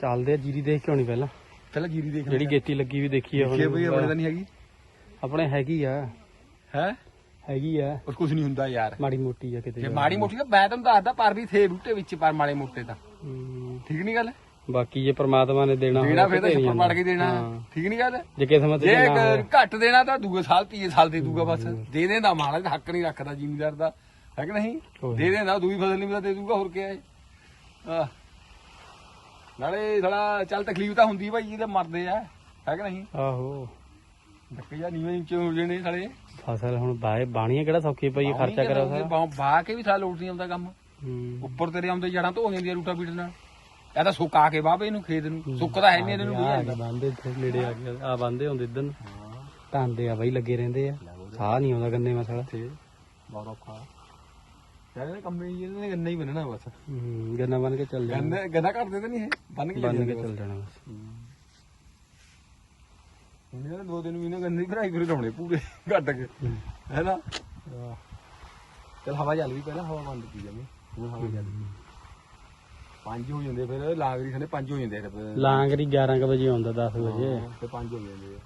Speaker 3: ਚੱਲਦੇ ਆ ਜੀਰੀ ਦੇਖ ਕੇ ਆਉਣੀ ਪਹਿਲਾਂ।
Speaker 2: ਪਹਿਲਾਂ ਜੀਰੀ ਦੇਖ
Speaker 3: ਜਿਹੜੀ ਗੇਤੀ ਲੱਗੀ ਵੀ ਦੇਖੀ ਆ
Speaker 2: ਦੇਖੀਏ ਬਈ ਆਪਣੇ ਤਾਂ
Speaker 3: ਹੁਣ
Speaker 2: ਨਹੀਂ ਹੈਗੀ।
Speaker 3: ਆਪਣੇ ਹੈਗੀ ਆ।
Speaker 2: ਹੈ?
Speaker 3: ਹੈਗੀ ਆ।
Speaker 2: ਪਰ ਕੁਝ ਨਹੀਂ ਹੁੰਦਾ ਯਾਰ।
Speaker 3: ਮਾੜੀ ਮੋਟੀ ਆ ਕਿਤੇ
Speaker 2: ਜੇ ਮਾੜੀ ਮੋਟੀ ਤਾਂ ਮੈਂ ਤੁਹਾਨੂੰ ਦੱਸਦਾ ਪਰ ਵੀ ਥੇ ਬੂਟੇ ਵਿੱਚ ਪਰ ਮਾੜੇ ਮੋਟੇ ਤਾਂ। ਠੀਕ ਨਹੀਂ ਗੱਲ?
Speaker 3: ਬਾਕੀ ਜੇ ਪ੍ਰਮਾਤਮਾ ਨੇ ਦੇਣਾ
Speaker 2: ਦੇਣਾ ਫਿਰ ਤਾਂ ਛੱਪੜ ਕੇ ਦੇਣਾ। ਠੀਕ ਨਹੀਂ ਗੱਲ?
Speaker 3: ਜੇ ਕਿਸਮਤ
Speaker 2: ਜੇ ਘੱਟ ਦੇਣਾ ਤਾਂ ਦੂਏ ਸਾਲ ਤੀਏ ਸਾਲ ਦੇ ਦੂਗਾ ਬਸ। ਦੇ ਦੇਣਾ ਮਾਲਾ ਦਾ ਹੱਕ ਨਹੀਂ ਰੱਖਦਾ ਜ਼ਿਮੀਦਾਰ ਦਾ। ਹੈ ਕਿ ਨਹੀਂ। ਦੇ ਦੇਣਾ ਦੂਈ ਫਸਲ ਨਹੀਂ ਤਾਂ ਦੇ ਦੂਗਾ ਹੋਰ ਕੀ ਹੈ। ਨਾਲੇ ਥੋੜਾ ਚੱਲ ਤਕਲੀਫ ਤਾਂ ਹੁੰਦੀ ਭਾਈ ਇਹਦੇ ਮਰਦੇ ਆ। ਹੈ ਕਿ ਨਹੀਂ?
Speaker 3: ਆਹੋ।
Speaker 2: ਜਾਂ ਨੀਵੇਂ ਨੀਚੇ ਹੋ ਜਾਣੇ ਸਾਲੇ।
Speaker 3: ਫਸਲ ਹੁਣ ਬਾਏ ਬਾਣੀਆਂ ਕਿਹੜਾ ਸੌਖੀ ਪਈ ਖਰਚਾ ਕਰਾ ਸਾਰਾ।
Speaker 2: ਬਾ ਕੇ ਵੀ ਸਾਲਾ ਲੋਟ ਨਹੀਂ ਆਉਂਦਾ ਕੰਮ। ਉੱਪਰ ਤੇਰੇ ਆਉਂਦੇ ਜੜਾਂ ਧੋ ਜਾਂਦੀਆਂ ਰੂਟਾ ਬੀਟ ਨਾਲ। ਇਹ ਤਾਂ ਸੁੱਕਾ ਕੇ ਬਾਬੇ ਇਹਨੂੰ ਖੇਤ ਨੂੰ। ਸੁੱਕਦਾ ਹੈ ਨਹੀਂ ਇਹਨੂੰ
Speaker 3: ਬੰਦੇ ਇੱਥੇ ਨੇੜੇ ਆ ਗਿਆ। ਆ ਬੰਦੇ ਹੁੰਦੇ ਇਧਰ ਨੂੰ। ਟਾਂਦੇ ਆ ਬਾਈ ਲੱਗੇ ਰਹਿੰਦੇ ਆ। ਸਾਹ ਨਹੀਂ ਆਉਂਦਾ ਗੰਨੇ ਮਸਲਾ
Speaker 2: ਤੇ ਬਹੁਤ ਔਖਾ। ਕਹਿੰਦੇ ਕੰਮ ਹੀ ਇਹਨੇ ਨੇ ਗੰਨਾ ਹੀ ਬੰਨਣਾ ਬਸ।
Speaker 3: ਹੂੰ ਗੰਨਾ ਬਣ ਕੇ ਚੱਲ ਜਾਣਾ।
Speaker 2: ਗੰਨਾ ਗੰਨਾ ਕੱਟਦੇ ਤਾਂ ਨਹੀਂ ਇਹ ਬੰਨ ਕੇ
Speaker 3: ਬੰਨ
Speaker 2: ਜਾਂਦੇ
Speaker 3: ਕੇ ਚੱਲ ਜਾਣਾ ਬਸ।
Speaker 2: ਇਹਨੇ ਤਾਂ ਦੋ ਦਿਨ ਵੀ ਇਹਨਾਂ ਗੰਨੇ ਭਰਾਈ ਫਿਰ ਲਾਉਣੇ ਪੂਰੇ ਕੱਟ ਕੇ। ਹੈ। ਨਾ? ਚਲ ਹਵਾ ਚੱਲ ਵੀ ਪਹਿਲਾਂ ਹਵਾ ਬੰਦ ਕੀ ਜਾਵੇ। ਹੁਣ ਹਵਾ ਚੱਲ। ਪੰਜ ਹੋ ਜਾਂਦੇ ਫਿਰ ਲਾਗਰੀ ਖਨੇ ਪੰਜ ਹੋ ਜਾਂਦੇ ਆ ਫਿਰ।
Speaker 3: ਲਾਂਗਰੀ 11 ਕ ਵਜੇ ਆਉਂਦਾ 10 ਵਜੇ।
Speaker 2: ਤੇ ਪੰਜ ਹੋ ਜਾਂਦੇ ਆ।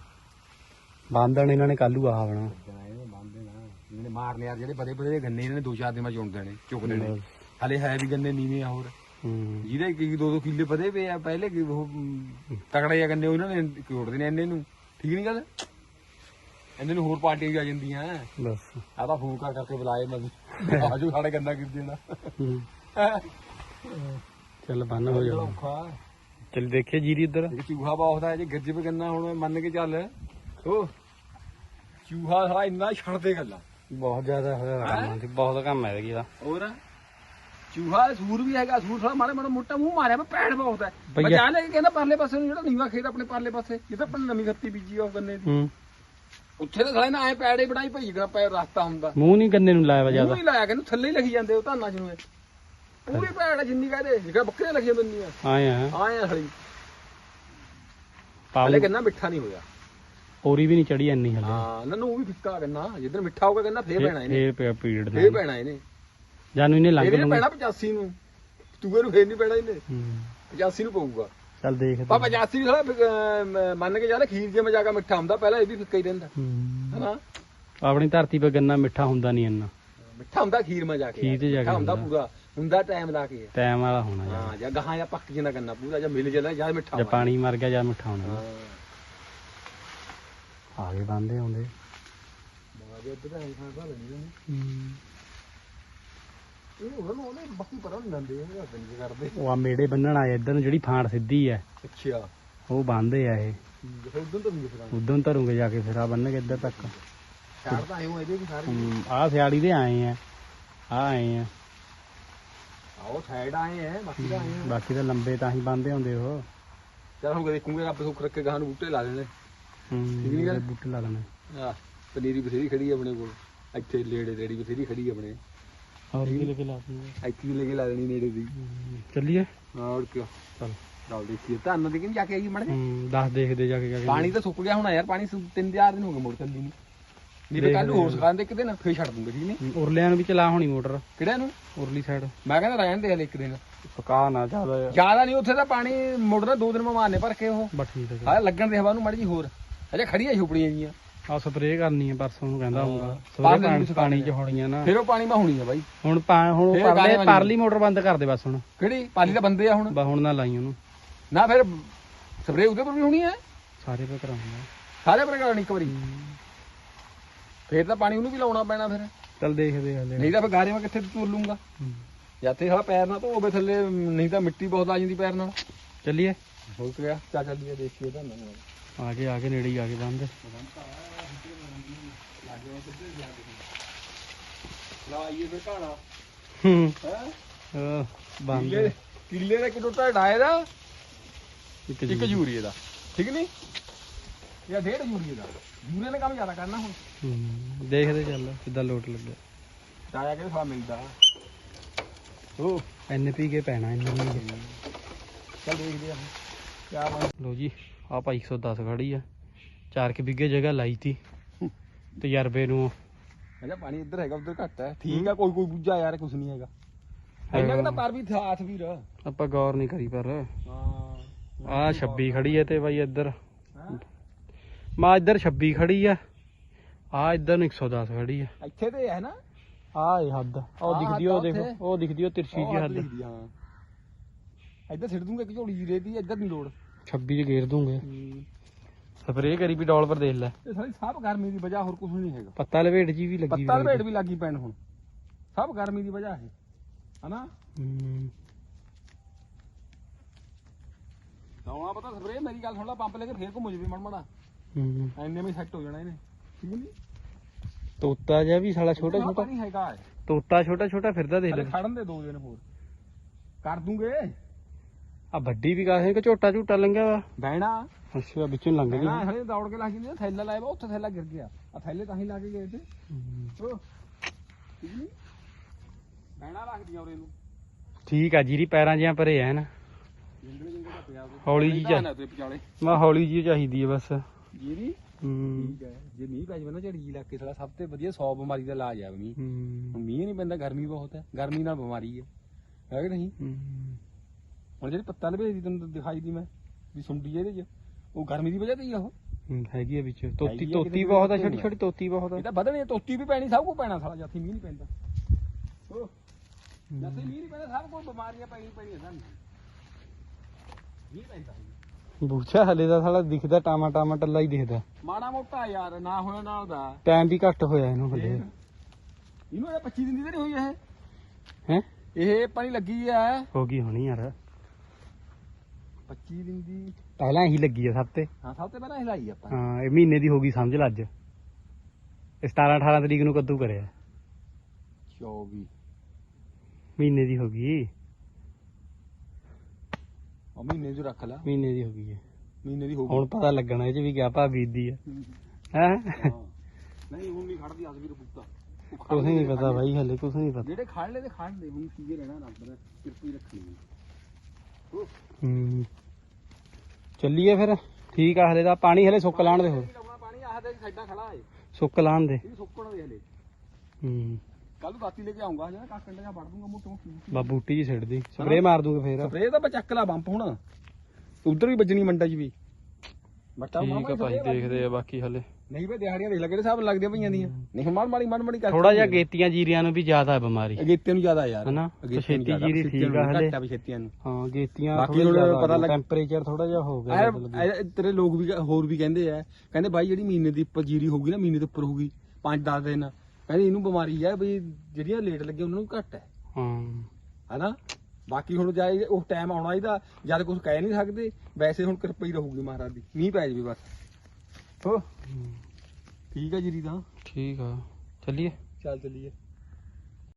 Speaker 3: ਬੰਦਣ ਇਹਨਾਂ ਨੇ ਕੱਲੂ ਆ ਬਣਾ
Speaker 2: ਜਣਾ ਇਹ ਬੰਦੇ ਨਾ ਇਹਨਾਂ ਨੇ ਮਾਰਨੇ ਯਾਰ ਜਿਹੜੇ ਬੜੇ ਬੜੇ ਗੰਨੇ ਇਹਨਾਂ ਨੇ ਦੋ ਚਾਰ ਦਿਨ ਮੈਂ ਚੁਣਦੇ ਨੇ ਚੁੱਕਦੇ ਨੇ। ਹਲੇ ਹੈ ਵੀ ਗੰਨੇ ਨੀਵੇਂ ਆ ਹੋਰ।
Speaker 3: ਹੂੰ।
Speaker 2: ਜਿਹਦੇ ਕੀ ਦੋ ਦੋ ਕਿੱਲੇ ਵਧੇ ਪਏ ਆ ਪਹਿਲੇ ਕੀ ਉਹ ਮ, ਤਕੜੇ ਆ ਗੰਨੇ ਉਹਨਾਂ ਨੇ ਕੋੜਦੇ ਨੇ ਇੰਨੇ ਨੂੰ। ਠੀਕ ਨਹੀਂ ਗੱਲ? ਇੰਨੇ ਨੂੰ ਹੋਰ ਪਾਰਟੀਆਂ ਵੀ ਆ ਜਾਂਦੀਆਂ।
Speaker 3: ਬਸ।
Speaker 2: ਆ ਤਾਂ ਫੋਨ ਕਰ ਕਰਕੇ ਬੁਲਾਏ ਮੈਂ ਆਜੋ ਸਾਡੇ ਗੰਨਾ।
Speaker 3: ਚੱਲ ਬੰਨ ਹੋ
Speaker 2: ਔਖਾ
Speaker 3: ਚੱਲ ਦੇਖੇ ਜੀਰੀ ਇੱਧਰ।
Speaker 2: ਇਹ ਚੂਹਾ ਬਹੁਤ ਹੈ ਜੇ ਗਿਰਜ ਪੇ ਗੰਨਾ ਹੁਣ ਮੰਨ ਕੇ ਚੱਲ। ਉਹ ਚੂਹਾ ਸਾਲਾ ਇੰਨਾ ਛੱਡਦੇ ਗੱਲਾਂ।
Speaker 3: ਬਹੁਤ ਜ਼ਿਆਦਾ ਹੋਇਆ ਕੰਮ ਸੀ ਬਹੁਤ ਕੰਮ ਹੈ ਇਹਦਾ।
Speaker 2: ਹੋਰ? ਚੂਹਾ ਸੂਰ ਵੀ ਹੈਗਾ ਸੂਰ ਥੋੜਾ ਮਾੜਾ ਮਾੜਾ ਮੋਟਾ ਮੂੰਹ ਮਾਰਿਆ ਮੈਂ ਪੈਣ ਬਹੁਤ ਹੈ। ਬਚਾ ਲੈ ਕੇ ਕਹਿੰਦਾ ਪਰਲੇ ਪਾਸੇ ਨੂੰ ਜਿਹੜਾ ਨੀਵਾ ਖੇਤ ਆਪਣੇ ਪਰਲੇ ਪਾਸੇ। ਜਿੱਥੇ ਆਪਣੀ ਨਵੀਂ ਖੱਤੀ ਬੀਜੀ ਆ ਉਹ ਗੰਨੇ ਦੀ।
Speaker 3: ਹੂੰ।
Speaker 2: ਉੱਥੇ ਤਾਂ ਸਾਲੇ ਨਾ ਐ ਪੈੜੇ ਬਣਾਈ ਭਈ ਦਾ ਪੈ ਰਸਤਾ ਹੁੰਦਾ।
Speaker 3: ਮੂੰਹ ਨਹੀਂ ਗੰਨੇ ਨੂੰ ਲਾਇਆ ਵਾ ਜ਼ਿਆਦਾ।
Speaker 2: ਨਹੀਂ ਲਾਇਆ ਕਹਿੰਦੇ ਥੱਲੇ ਹੀ ਲਿਖੀ ਜਾਂਦੇ ਉਹ ਧਾਨਾਂ ਚ ਨੂੰ ਇਹ। ਪੂਰੀ ਪੈੜ ਆ ਜਿੰਨੀ ਕਹਦੇ ਜਿਹੜਾ ਬੱਕਰੀਆਂ ਲਿਖੀਆਂ ਬੰਦੀਆਂ
Speaker 3: ਆਏ ਆ।
Speaker 2: ਆਏ ਆ ਹਲੀ।
Speaker 3: ਪਾਉ
Speaker 2: ਹਲੇ ਕਹਿੰਦਾ ਮਿੱਠਾ ਨਹੀਂ ਹੋਇਆ।
Speaker 3: ਪੂਰੀ ਵੀ ਨਹੀਂ ਚੜੀ ਇੰਨੀ ਹਲੇ।
Speaker 2: ਹਾਂ ਨਾ ਨੂੰ ਵੀ ਫਿੱਕਾ ਕਹਿੰਦਾ ਜਿੱਦਣ ਮਿੱਠਾ ਹੋਊਗਾ ਕਹਿੰਦਾ ਫੇਰ ਪੈਣਾ ਇਹਨੇ।
Speaker 3: ਫੇਰ ਪਿਆ ਪੀੜ
Speaker 2: ਫੇਰ
Speaker 3: ਦਾ
Speaker 2: ਪੈਣਾ ਇਹਨੇ।
Speaker 3: ਜਾਨੂੰ ਇਹਨੇ ਲੰਘ
Speaker 2: ਇਹਨੇ ਪੈਣਾ 85 ਨੂੰ। ਤੂਏ ਨੂੰ ਫੇਰ ਨਹੀਂ ਪੈਣਾ ਇਹਨੇ।
Speaker 3: ਹੂੰ।
Speaker 2: 85 ਨੂੰ ਪਊਗਾ।
Speaker 3: ਚੱਲ ਦੇਖਦੇ
Speaker 2: ਪਾ 85 ਵੀ ਥੋੜਾ ਮੰਨ ਕੇ ਚੱਲ ਖੀਰ ਜੇ ਮਜਾਗਾ ਮਿੱਠਾ ਹੁੰਦਾ ਪਹਿਲਾਂ ਇਹ ਵੀ ਫਿੱਕਾ ਹੀ ਰਹਿੰਦਾ।
Speaker 3: ਹੂੰ।
Speaker 2: ਹਨਾ?
Speaker 3: ਆਪਣੀ ਧਰਤੀ 'ਤੇ ਗੰਨਾ ਮਿੱਠਾ ਹੁੰਦਾ ਨਹੀਂ ਇੰਨਾ।
Speaker 2: ਮਿੱਠਾ ਹੁੰਦਾ ਖੀਰ ਮਜਾ ਕੇ
Speaker 3: ਖੀਰ 'ਚ ਜਾ ਕੇ
Speaker 2: ਮਿੱਠਾ ਹੁੰਦਾ
Speaker 3: ਹੁੰਦਾ।
Speaker 2: ਪੂਰਾ। ਹੁੰਦਾ ਟਾਈਮ ਲਾ ਕੇ।
Speaker 3: ਟਾਈਮ ਵਾਲਾ ਹੋਣਾ ਯਾਰ।
Speaker 2: ਹਾਂ ਜਾਂ ਗਾਹਾਂ ਜਾਂ ਪੱਕ ਜਾਂਦਾ ਕਰਨਾ ਪੂਰਾ ਜਾਂ ਮਿਲ ਜਾਂਦਾ ਜਾਂ ਮਿੱਠਾ
Speaker 3: ਜੇ। ਪਾਣੀ ਮਰ ਗਿਆ ਜਾਂ ਮਿੱਠਾ ਹੋਣਾ।
Speaker 2: ਹਾਂ।
Speaker 3: ਆ ਗਏ ਬੰਦੇ ਆਉਂਦੇ।
Speaker 2: ਬਾਗੇ ਇੱਧਰ ਤਾਂ ਦਾ ਲੈਣੀ ਇਹ ਉਹਨਾਂ ਨੂੰ ਉਹਨੇ ਬਾਕੀ ਲੰਦੇ ਹੱਥ ਨਹੀਂ ਕਰਦੇ।
Speaker 3: ਉਹ ਆ ਮੇੜੇ ਬੰਨਣ ਆਏ ਇੱਧਰ ਨੂੰ ਜਿਹੜੀ ਫਾਂਟ ਸਿੱਧੀ ਐ
Speaker 2: ਅੱਛਾ।
Speaker 3: ਉਹ ਬੰਨਦੇ ਆ ਇਹ।
Speaker 2: ਉਦੋਂ ਤਾਂ ਨਹੀਂ ਫਿਰਾਂ
Speaker 3: ਉਦੋਂ ਧਰੂਗੇ ਜਾ ਕੇ ਫਿਰ ਆ ਬੰਨ ਕੇ ਇੱਧਰ ਤੱਕ।
Speaker 2: ਚਾਰ ਤਾਂ ਆਏ ਹੋ ਇਹਦੇ ਵੀ ਸਾਰੇ।
Speaker 3: ਆ ਸਿਆੜੀ ਦੇ ਆਏ ਆ। ਆ ਆਏ ਆ।
Speaker 2: ਆਓ ਸਾਈਡ ਆਏ ਹੈ ਬਾਕੀ ਤਾਂ ਆਏ
Speaker 3: ਬਾਕੀ ਤਾਂ ਲੰਬੇ ਤਾਂ ਹੀ ਬੰਦੇ ਹੁੰਦੇ ਉਹ।
Speaker 2: ਚਲ ਹੁਣ ਦੇਖੂਗੇ ਰੱਬ ਸੁੱਖ ਰੱਖੇ ਗਾਹਾਂ ਨੂੰ ਬੂਟੇ ਲਾ ਲੈਣੇ।
Speaker 3: ਹੂੰ
Speaker 2: ਨੀ ਗੱਲ?
Speaker 3: ਬੂਟੇ ਲਾ ਲੈਣੇ।
Speaker 2: ਆ ਪਨੀਰੀ ਬਥੇਰੀ ਖੜੀ ਆ ਆਪਣੇ ਕੋਲ। ਇੱਥੇ ਲੇੜੇ ਰੇੜੀ ਬਥੇਰੀ ਖੜੀ ਆ ਆਪਣੇ।
Speaker 3: ਹੋਰ ਕੀ ਲੱਗੇ ਲਾ ਦਿੰਦੇ
Speaker 2: ਇੱਥੇ ਵੀ ਲੈ ਕੇ ਲਾ ਦੇਣੀ ਨੇੜੇ ਦੀ।
Speaker 3: ਚੱਲੀਏ?
Speaker 2: ਹੋਰ ਕਿਉਂ
Speaker 3: ਚਲ।
Speaker 2: ਚੱਲ ਦੇਖੀਏ। ਧੰਨ ਦੇ ਕਿ ਜਾ ਕੇ ਆਈ ਮੜ
Speaker 3: ਹੂੰ ਦੱਸ ਦੇਖਦੇ ਜਾ ਕੇ ਜਾ ਕੇ।
Speaker 2: ਪਾਣੀ ਤਾਂ ਸੁੱਕ ਗਿਆ ਹੋਣਾ ਯਾਰ ਪਾਣੀ ਤਿੰਨ ਚਾਰ ਦਿਨ ਹੋ ਗਏ ਮੁੜ ਚੱਲੀ ਨਹੀਂ ਨਹੀਂ ਤੇ ਕੱਲ ਹੋਰ ਸਿਖਾਉਂਦੇ ਕਿਤੇ ਨਾ ਫੇਰ ਛੱਡ ਦੂੰਗੇ ਠੀਕ ਨਹੀਂ?
Speaker 3: ਉਰਲਿਆਂ ਨੂੰ ਵੀ ਚਲਾ ਹੋਣੀ ਮੋਟਰ।
Speaker 2: ਕਿਹੜਾ ਨੂੰ?
Speaker 3: ਉਰਲੀ ਸਾਈਡ
Speaker 2: ਮੈਂ ਕਹਿੰਦਾ ਰਹਿਣ ਦੇ ਹਲੇ ਇੱਕ ਦਿਨ।
Speaker 3: ਪਕਾ ਨਾ ਜ਼ਿਆਦਾ।
Speaker 2: ਜ਼ਿਆਦਾ ਨਹੀਂ ਉੱਥੇ ਤਾਂ ਪਾਣੀ ਮੋਟਰ ਦਾ ਦੋ ਦਿਨ ਮੈਂ ਮਾਰਨੇ ਭਰ ਕੇ ਉਹ।
Speaker 3: ਬਸ ਠੀਕ ਹੈ
Speaker 2: ਹਾਂ ਲੱਗਣ ਦੇ ਹਵਾ ਨੂੰ ਮੜ ਜੀ ਹੋਰ। ਅਜੇ ਖੜੀਆਂ ਛੁਪੜੀਆਂ ਜੀਆਂ।
Speaker 3: ਆ ਸਪਰੇਅ ਕਰਨੀ ਹੈ ਪਰਸੋਂ ਨੂੰ ਕਹਿੰਦਾ ਹੁੰਦਾ
Speaker 2: ਹਾਂ।
Speaker 3: ਸੋਰੇ
Speaker 2: ਪਾਣੀ
Speaker 3: ਪਾਣੀ ਪਾਣੀ ਚ ਹੋਣੀਆਂ ਨਾ।
Speaker 2: ਫਿਰ ਉਹ ਪਾਣੀ ਮਾ ਹੋਣੀ ਆ ਬਾਈ।
Speaker 3: ਹੁਣ ਪਾ- ਹੁਣ
Speaker 2: ਫਿਰ
Speaker 3: ਪਰਲੇ
Speaker 2: ਵਾਲੀ।
Speaker 3: ਪਰਲੀ ਮੋਟਰ ਬੰਦ ਕਰ ਦੇ ਬਸ ਹੁਣ।
Speaker 2: ਕਿਹੜੀ? ਪਾਲੀ ਦਾ ਬੰਦੇ ਆ ਹੁਣ।
Speaker 3: ਬਾ ਹੁਣ ਨਾ ਲਾਈ ਉਹਨੂੰ।
Speaker 2: ਨਾ ਫਿਰ ਸਪਰੇ ਉਹਦੇ ਪਰ ਵੀ ਹੋਣੀ ਹੈ?
Speaker 3: ਸਾਰੇ ਪੇ ਕਰਾਉਂਗਾ
Speaker 2: ਸਾਰੇ ਪਰ ਕਰਾਣੀ ਇੱਕ ਵਾਰੀ। ਫਿਰ ਤਾਂ ਪਾਣੀ ਉਹਨੂੰ ਵੀ ਲਾਉਣਾ ਪੈਣਾ ਫਿਰ।
Speaker 3: ਚੱਲ ਦੇਖਦੇ ਹਲੇ।
Speaker 2: ਨਹੀਂ ਤਾਂ ਫਿਰ ਗਾਰੇ ਮੈਂ ਕਿੱਥੇ ਤੁਰ ਲੂੰਗਾ। ਜਾਤੇ ਸਾਲਾ ਪੈਰ ਨਾਲ ਧੋਵੇ ਥੱਲੇ ਨਹੀਂ ਤਾਂ ਮਿੱਟੀ ਬਹੁਤ ਆ ਜਾਂਦੀ ਪੈਰ ਨਾਲ।
Speaker 3: ਚੱਲੀਏ।
Speaker 2: ਹੋ ਗਿਆ ਚਾ ਚੱਲੀਏ ਦੇਖੀਏ ਤਾਂ
Speaker 3: ਆ ਕੇ ਆ ਕੇ ਨੇੜੇ ਹੀ ਆ ਕੇ ਬੰਦ
Speaker 2: ਲਾਈਏ ਫਿਰ ਘਾਣਾ
Speaker 3: ਹੂੰ।
Speaker 2: ਹੈ?
Speaker 3: ਬੰਦ।
Speaker 2: ਕਿੱਲੇ ਦਾ ਕਿਲੋ ਤਾਂ ਦਾ
Speaker 3: ਇੱਕ
Speaker 2: ਇੱਕ
Speaker 3: ਜੀ
Speaker 2: ਯੂਰੀਏ ਦਾ। ਠੀਕ ਨਹੀਂ ਜਾਂ ਡੇਢ ਯੂਰੀਏ ਦਾ ਯੂਰੀਏ ਨੇ ਕੰਮ ਜ਼ਿਆਦਾ ਕਰਨਾ ਹੁਣ।
Speaker 3: ਹੂੰ, ਦੇਖਦੇ ਚੱਲ ਕਿੱਦਾਂ ਲੋਟ ਲੱਗਿਆ
Speaker 2: ਡਾਇਆ ਕਿਹਦੇ ਸਾਲਾ ਮਿਲਦਾ। ਉਹ
Speaker 3: ਐਨਪੀ ਕੇ ਪੈਣਾ ਐਨਪੀ ਕੇ
Speaker 2: ਚੱਲ ਦੇਖਦੇ ਆ ਕਿਆ ਬਣ
Speaker 3: ਲੋ ਜੀ ਆ ਭਾਈ 110 ਖੜੀ ਆ। 4 ਕਿ ਬਿੱਗੇ ਜਗ੍ਹਾ ਲਾਈ ਤੀ। ਤਜਰਬੇ ਨੂੰ
Speaker 2: ਅੱਛਾ ਪਾਣੀ ਇੱਧਰ ਹੈਗਾ ਉੱਧਰ ਘੱਟ ਹੈ। ਠੀਕ ਆ ਕੋਈ ਕੋਈ ਬੁੱਝਾ ਯਾਰ ਕੁਝ ਨਹੀਂ ਹੈਗਾ। ਇੰਨਾ ਕੁ ਤਾਂ ਪਰ ਵੀ ਥਾਥ ਵੀਰ
Speaker 3: ਆਪਾਂ ਗੌਰ ਨਹੀਂ ਕਰੀ ਪਰ।
Speaker 2: ਹਾਂ।
Speaker 3: ਆ 26 ਖੜੀ ਐ ਤੇ ਬਾਈ ਇੱਧਰ। ਮਾ ਇੱਧਰ 26 ਖੜੀ ਆ। ਆ ਇੱਧਰ ਨੂੰ 110 ਖੜੀ ਆ।
Speaker 2: ਇੱਥੇ ਤੇ ਹੈ ਨਾ?
Speaker 3: ਆ ਇਹ ਹੱਦ ਉਹ
Speaker 2: ਆਹ
Speaker 3: ਦਿਖਦੀ
Speaker 2: ਹੱਦ
Speaker 3: ਉਹ
Speaker 2: ਆ
Speaker 3: ਦੇਖੋ।
Speaker 2: ਉੱਥੇ।
Speaker 3: ਉਹ ਦਿਖਦੀ ਉਹ ਤਿਰਛੀ
Speaker 2: ਉਹ
Speaker 3: ਜੀ
Speaker 2: ਹੱਦ ਆ, ਹਾਂ ਇੱਧਰ ਛੱਡ ਦੂੰਗਾ ਇੱਕ ਝੋਲੀ ਜੀਰੇ ਦੀ ਇੱਧਰ ਨਹੀਂ ਲੋੜ।
Speaker 3: 26 ਚ ਗੇਰ ਦੂੰਗੇ।
Speaker 2: ਇਹ
Speaker 3: ਸਪਰੇਅ ਕਰੀ ਵੀ ਡੋਲ ਪਰ ਦੇਖ ਲੈ।
Speaker 2: ਸਾਰੀ ਸਭ ਗਰਮੀ ਦੀ ਵਜ੍ਹਾ ਹੋਰ ਕੁਝ ਨਹੀਂ ਹੈਗਾ।
Speaker 3: ਪੱਤਾ ਲਵੇਟ ਜੀ ਵੀ ਲੱਗੀ
Speaker 2: ਪੱਤਾ ਲਪੇਟ ਵੀ ਲੱਗੀ ਪੈਣ ਹੁਣ। ਸਭ ਗਰਮੀ ਦੀ ਵਜ੍ਹਾ ਹੈ ਹਨਾ?
Speaker 3: ਹੂੰ।
Speaker 2: ਲਾਉਣਾ ਪਤਾ ਸਪਰੇ ਮੇਰੀ ਗੱਲ ਸੁਣ ਲੈ ਪੰਪ ਲੈ ਕੇ ਫੇਰ ਘੁੰਮ ਜਵੇ ਮੜਮੜਾ
Speaker 3: ਹੂੰ।
Speaker 2: ਐਨੇ ਵਿੱਚ ਸੈੱਟ ਹੋ ਜਾਣਾ ਇਹਨੇ। ਠੀਕ ਨਹੀਂ
Speaker 3: ਤੋਤਾ ਜਿਹਾ ਵੀ ਸਾਲਾ ਛੋਟਾ ਛੋਟਾ।
Speaker 2: ਨਹੀਂ ਹੈਗਾ ਇਹ।
Speaker 3: ਤੋਤਾ ਛੋਟਾ ਛੋਟਾ ਫਿਰਦਾ ਦੇਖ ਲੈ।
Speaker 2: ਹਲੇ ਖੜਨ ਦੇ ਦੋ ਦਿਨ ਹੋਰ। ਕਰ ਦੂੰਗੇ।
Speaker 3: ਆ ਵੱਡੀ ਵੀ ਕਾਹੇ ਕਿ ਝੋਟਾ ਝੂਟਾ ਲੰਘਿਆ ਵਾ।
Speaker 2: ਬਹਿਣਾ।
Speaker 3: ਅੱਛਾ ਵਿੱਚੋਂ ਲੰਘ ਗਈ
Speaker 2: ਬਹਿਣਾ ਹਲੇ ਦੌੜ ਕੇ ਲੱਗ ਜਾਂਦੀ ਆ, ਥੈਲਾ ਲਾਇਆ ਵਾ ਉੱਥੇ ਥੈਲਾ ਗਿਰ ਗਿਆ। ਆ ਥੈਲੇ ਤਾਂ ਹੀ ਲਾ ਕੇ ਗਏ ਤੇ।
Speaker 3: ਹੂੰ।
Speaker 2: ਉਹ ਠੀਕ ਨਹੀਂ ਬਹਿਣਾ ਉਰੇ ਨੂੰ।
Speaker 3: ਠੀਕ ਆ ਜੀਰੀ ਪੈਰਾਂ ਜਿਹਾਂ ਪਰੇ ਐ ਨਾ।
Speaker 2: ਜਿੰਦਰੇ ਜਿੰਦਰੇ ਦਾ ਪਿਆ ਉਹਦੇ
Speaker 3: ਹੌਲੀ ਜੀ।
Speaker 2: ਤੇ
Speaker 3: ਮੈਂ ਹੌਲੀ ਜੀ ਚਾਹੀਦੀ ਹੈ ਬਸ।
Speaker 2: ਜੀਰੀ?
Speaker 3: ਹੂੰ।
Speaker 2: ਠੀਕ ਹੈ। ਜੇ ਮੀਂਹ ਪੈ ਜਾਵੇ ਨਾ ਝੜੀ ਇਲਾਕੇ ਸਾਲਾ ਸਭ ਤੋਂ ਵਧੀਆ 100 ਬਿਮਾਰੀ ਦਾ ਇਲਾਜ ਆ ਮੀਂਹ।
Speaker 3: ਹੂੰ।
Speaker 2: ਹੁਣ ਮੀਂਹ ਨਹੀਂ ਪੈਂਦਾ ਗਰਮੀ ਬਹੁਤ ਹੈ। ਗਰਮੀ ਨਾਲ ਬਿਮਾਰੀ ਹੈ। ਹੈ ਕਿ ਨਹੀਂ?
Speaker 3: ਹੂੰ।
Speaker 2: ਹੁਣ ਜਿਹੜੀ ਪੱਤਾ ਲਵੇਦੀ ਤੈਨੂੰ ਦਿਖਾਈ ਦੀ ਮੈਂ ਵੀ ਸੁੰਡੀ ਇਹਦੇ 'ਚ ਉਹ ਗਰਮੀ ਦੀ ਵਜ੍ਹਾ ਤੇ ਹੀ ਆ ਉਹ।
Speaker 3: ਹੂੰ, ਹੈਗੀ ਆ ਵਿੱਚ।
Speaker 2: ਹੈਗੀ
Speaker 3: ਤੋਤੀ
Speaker 2: ਆ, ਕਿਤੇ
Speaker 3: ਤੋਤੀ ਬਹੁਤ ਆ ਛੋਟੀ ਛੋਟੀ ਤੋਤੀ ਬਹੁਤ ਆ।
Speaker 2: ਇਹ ਤਾਂ ਵਧਣੀ ਹੈ, ਤੋਤੀ ਵੀ ਪੈਣੀ ਸਭ ਕੁਝ ਪੈਣਾ ਸਾਲਾ ਜਾਤੀ ਮੀਂਹ ਨਹੀਂ ਪੈਂਦਾ। ਉਹ ਜਾਤੀ ਮੀਂਹ ਨਹੀਂ ਪੈਂਦਾ ਸਭ ਕੁਝ ਬਿਮਾਰੀਆਂ ਪੈਣੀ ਪੈਣੀਆਂ ਸਾਨੂੰ। ਮੀਂਹ ਪੈਂਦਾ।
Speaker 3: ਬੂਛਾ ਹਲੇ ਦਾ ਸਾਲਾ ਦਿਖਦਾ ਟਾਮਾ ਟਾਮਾ ਟੱਲਾ ਹੀ ਦਿਖਦਾ।
Speaker 2: ਮਾੜਾ ਮੋਟਾ ਯਾਰ ਨਾ ਹੋਇਆ ਨਾਲ ਦਾ।
Speaker 3: ਟਾਈਮ ਵੀ ਘੱਟ ਹੋਇਆ ਇਹਨੂੰ ਹਲੇ।
Speaker 2: ਇਹਨੂੰ ਇਹ 25 ਦਿਨ ਦੀ ਤਾਂ ਨਹੀਂ ਹੋਈ ਇਹ।
Speaker 3: ਹੈ?
Speaker 2: ਇਹ ਪਾਣੀ ਲੱਗੀ ਆ।
Speaker 3: ਹੋ ਗਈ ਹੋਣੀ ਯਾਰ।
Speaker 2: 25 ਦਿਨ ਦੀ।
Speaker 3: ਪਹਿਲਾਂ ਹੀ ਲੱਗੀ ਆ ਸਭ ਤੇ।
Speaker 2: ਹਾਂ ਸਭ ਤੋਂ ਪਹਿਲਾਂ ਹਿਲਾਈ ਆਪਾਂ।
Speaker 3: ਹਾਂ ਇਹ ਮਹੀਨੇ ਦੀ ਹੋ ਗਈ ਸਮਝ ਲੈ ਅੱਜ। ਇਹ 17 18 ਤਰੀਕ ਨੂੰ ਕੱਦੂ ਕਰਿਆ।
Speaker 2: 24
Speaker 3: ਮਹੀਨੇ ਦੀ ਹੋ ਗਈ।
Speaker 2: ਉਹ ਮਹੀਨੇ ਚ ਰੱਖ ਲੈ।
Speaker 3: ਮਹੀਨੇ ਦੀ ਹੋ ਗਈ ਹੈ।
Speaker 2: ਮਹੀਨੇ ਦੀ ਹੋ ਗਈ।
Speaker 3: ਹੁਣ ਪਤਾ ਲੱਗਣਾ ਇਹ ਚ ਵੀ ਕਿਆ ਭਾ ਬੀਤਦੀ ਹੈ। ਹੈ।
Speaker 2: ਹਾਂ। ਨਹੀਂ ਹੁਣ ਨਹੀਂ ਖੜਦੀ ਅਸ ਵੀ ਰੁਕਤਾ
Speaker 3: ਕੁਝ ਨਹੀਂ ਪਤਾ ਬਾਈ ਹਲੇ ਕੁਝ ਨਹੀਂ ਪਤਾ।
Speaker 2: ਜਿਹੜੇ ਖੜ ਲੈ ਤੇ ਖੜ ਦੇ ਹੁਣ ਕੀ ਰਹਿਣਾ ਰੱਬ ਦਾ ਕਿਰਪੀ ਰੱਖਣੀ ਉਹ
Speaker 3: ਹੂੰ। ਚੱਲੀਏ ਫਿਰ। ਠੀਕ ਆ ਹਲੇ ਦਾ ਪਾਣੀ ਹਲੇ ਸੁੱਕ ਲਾਣ ਦੇ ਹੋਰ।
Speaker 2: ਲਾਉਣਾ ਪਾਣੀ ਆਹ ਦੇ ਸਾਈਡਾਂ ਖੜਾ ਏ
Speaker 3: ਸੁੱਕ ਲਾਣ ਦੇ।
Speaker 2: ਇਹ ਸੁੱਕਣ ਦੇ ਹਲੇ।
Speaker 3: ਹੂੰ।
Speaker 2: ਕੱਲ ਨੂੰ ਰਾਤੀ ਲੈ ਕੇ ਆਉਂਗਾ ਜਿਹੜਾ ਕਾਕੰਡੇ ਨਾਲ ਵੜ ਦੂੰਗਾ ਮੋਟੋ
Speaker 3: ਬਾ ਬੂਟੀ ਜੀ ਛੱਡ ਦੀ ਸਪਰੇ ਮਾਰ ਦੂੰਗੇ ਫੇਰ।
Speaker 2: ਸਪਰੇ ਤਾਂ ਚੱਕ ਲਾ ਬੰਪ ਹੁਣ। ਉਧਰ ਵੀ ਵੱਜਣੀ ਮੰਡਾ 'ਚ ਵੀ। ਬੱਟਾ
Speaker 3: ਠੀਕ ਆ ਭਾਈ ਦੇਖਦੇ ਆ ਬਾਕੀ ਹਲੇ।
Speaker 2: ਨਹੀਂ ਬਈ ਦਿਹਾੜੀਆਂ ਦੇਖ ਲੈ ਕਿਹੜੇ ਹਿਸਾਬ ਨਾਲ ਲੱਗਦੀਆਂ ਪਈਆਂ ਦੀਆਂ। ਨਹੀਂ ਮਾਰ ਮਾੜੀ ਮਾੜੀ ਮਾੜੀ ਕਰ
Speaker 3: ਥੋੜਾ ਜਿਹਾ ਗੇਤੀਆਂ ਜੀਰੀਆਂ ਨੂੰ ਵੀ ਜ਼ਿਆਦਾ ਬਿਮਾਰੀ।
Speaker 2: ਅਗੇਤੇ ਨੂੰ ਜ਼ਿਆਦਾ ਯਾਰ।
Speaker 3: ਹਨਾ?
Speaker 2: ਅਗੇਤੇ ਨੂੰ
Speaker 3: ਛੇਤੀ
Speaker 2: ਜ਼ਿਆਦਾ,
Speaker 3: ਜੀਰੀ
Speaker 2: ਛੇਤੀਆਂ
Speaker 3: ਠੀਕ ਆ
Speaker 2: ਨੂੰ
Speaker 3: ਹਲੇ।
Speaker 2: ਘੱਟ ਆ ਵੀ ਛੇਤੀਆਂ ਨੂੰ।
Speaker 3: ਹਾਂ ਗੇਤੀਆਂ
Speaker 2: ਬਾਕੀ
Speaker 3: ਥੋੜ੍ਹੇ
Speaker 2: ਹੁਣ
Speaker 3: ਜ਼ਿਆਦਾ
Speaker 2: ਪਤਾ ਲੱਗ-
Speaker 3: ਟੈਂਪਰੇਚਰ ਥੋੜਾ ਜਿਹਾ ਹੋ ਗਿਆ
Speaker 2: ਤੇਰੇ ਲੋਕ ਵੀ ਹੋਰ ਵੀ ਕਹਿੰਦੇ ਆ। ਕਹਿੰਦੇ ਬਾਈ ਜਿਹੜੀ ਮਹੀਨੇ ਦੀ ਉੱਪਰ ਜੀਰੀ ਹੋਊਗੀ ਨਾ ਮਹੀਨੇ ਤੋਂ ਉੱਪਰ ਹੋਊਗੀ 5-10 ਦਿਨ। ਕਹਿੰਦੇ ਇਹਨੂੰ ਬਿਮਾਰੀ ਆ ਵੀ ਜਿਹੜੀਆਂ ਲੇਟ ਲੱਗੇ ਉਹਨਾਂ ਨੂੰ ਘੱਟ ਹੈ।
Speaker 3: ਹਾਂ।
Speaker 2: ਹਨਾ? ਬਾਕੀ ਹੁਣ ਜਾਏ ਉਸ ਟਾਈਮ ਆਉਣਾ ਇਹਦਾ ਜਦ ਕੁਝ ਕਹਿ ਨਹੀਂ ਸਕਦੇ ਵੈਸੇ ਹੁਣ ਕਿਰਪਾ ਹੀ ਰਹੂਗੀ ਮਹਾਰਾਜ ਦੀ ਮੀਂਹ ਪੈ ਜਾਵੇ ਬਸ। ਹੋ। ਠੀਕ ਆ ਜੀਰੀ ਤਾਂ
Speaker 3: ਠੀਕ ਆ। ਚੱਲੀਏ।
Speaker 2: ਚੱਲ ਚੱਲੀਏ।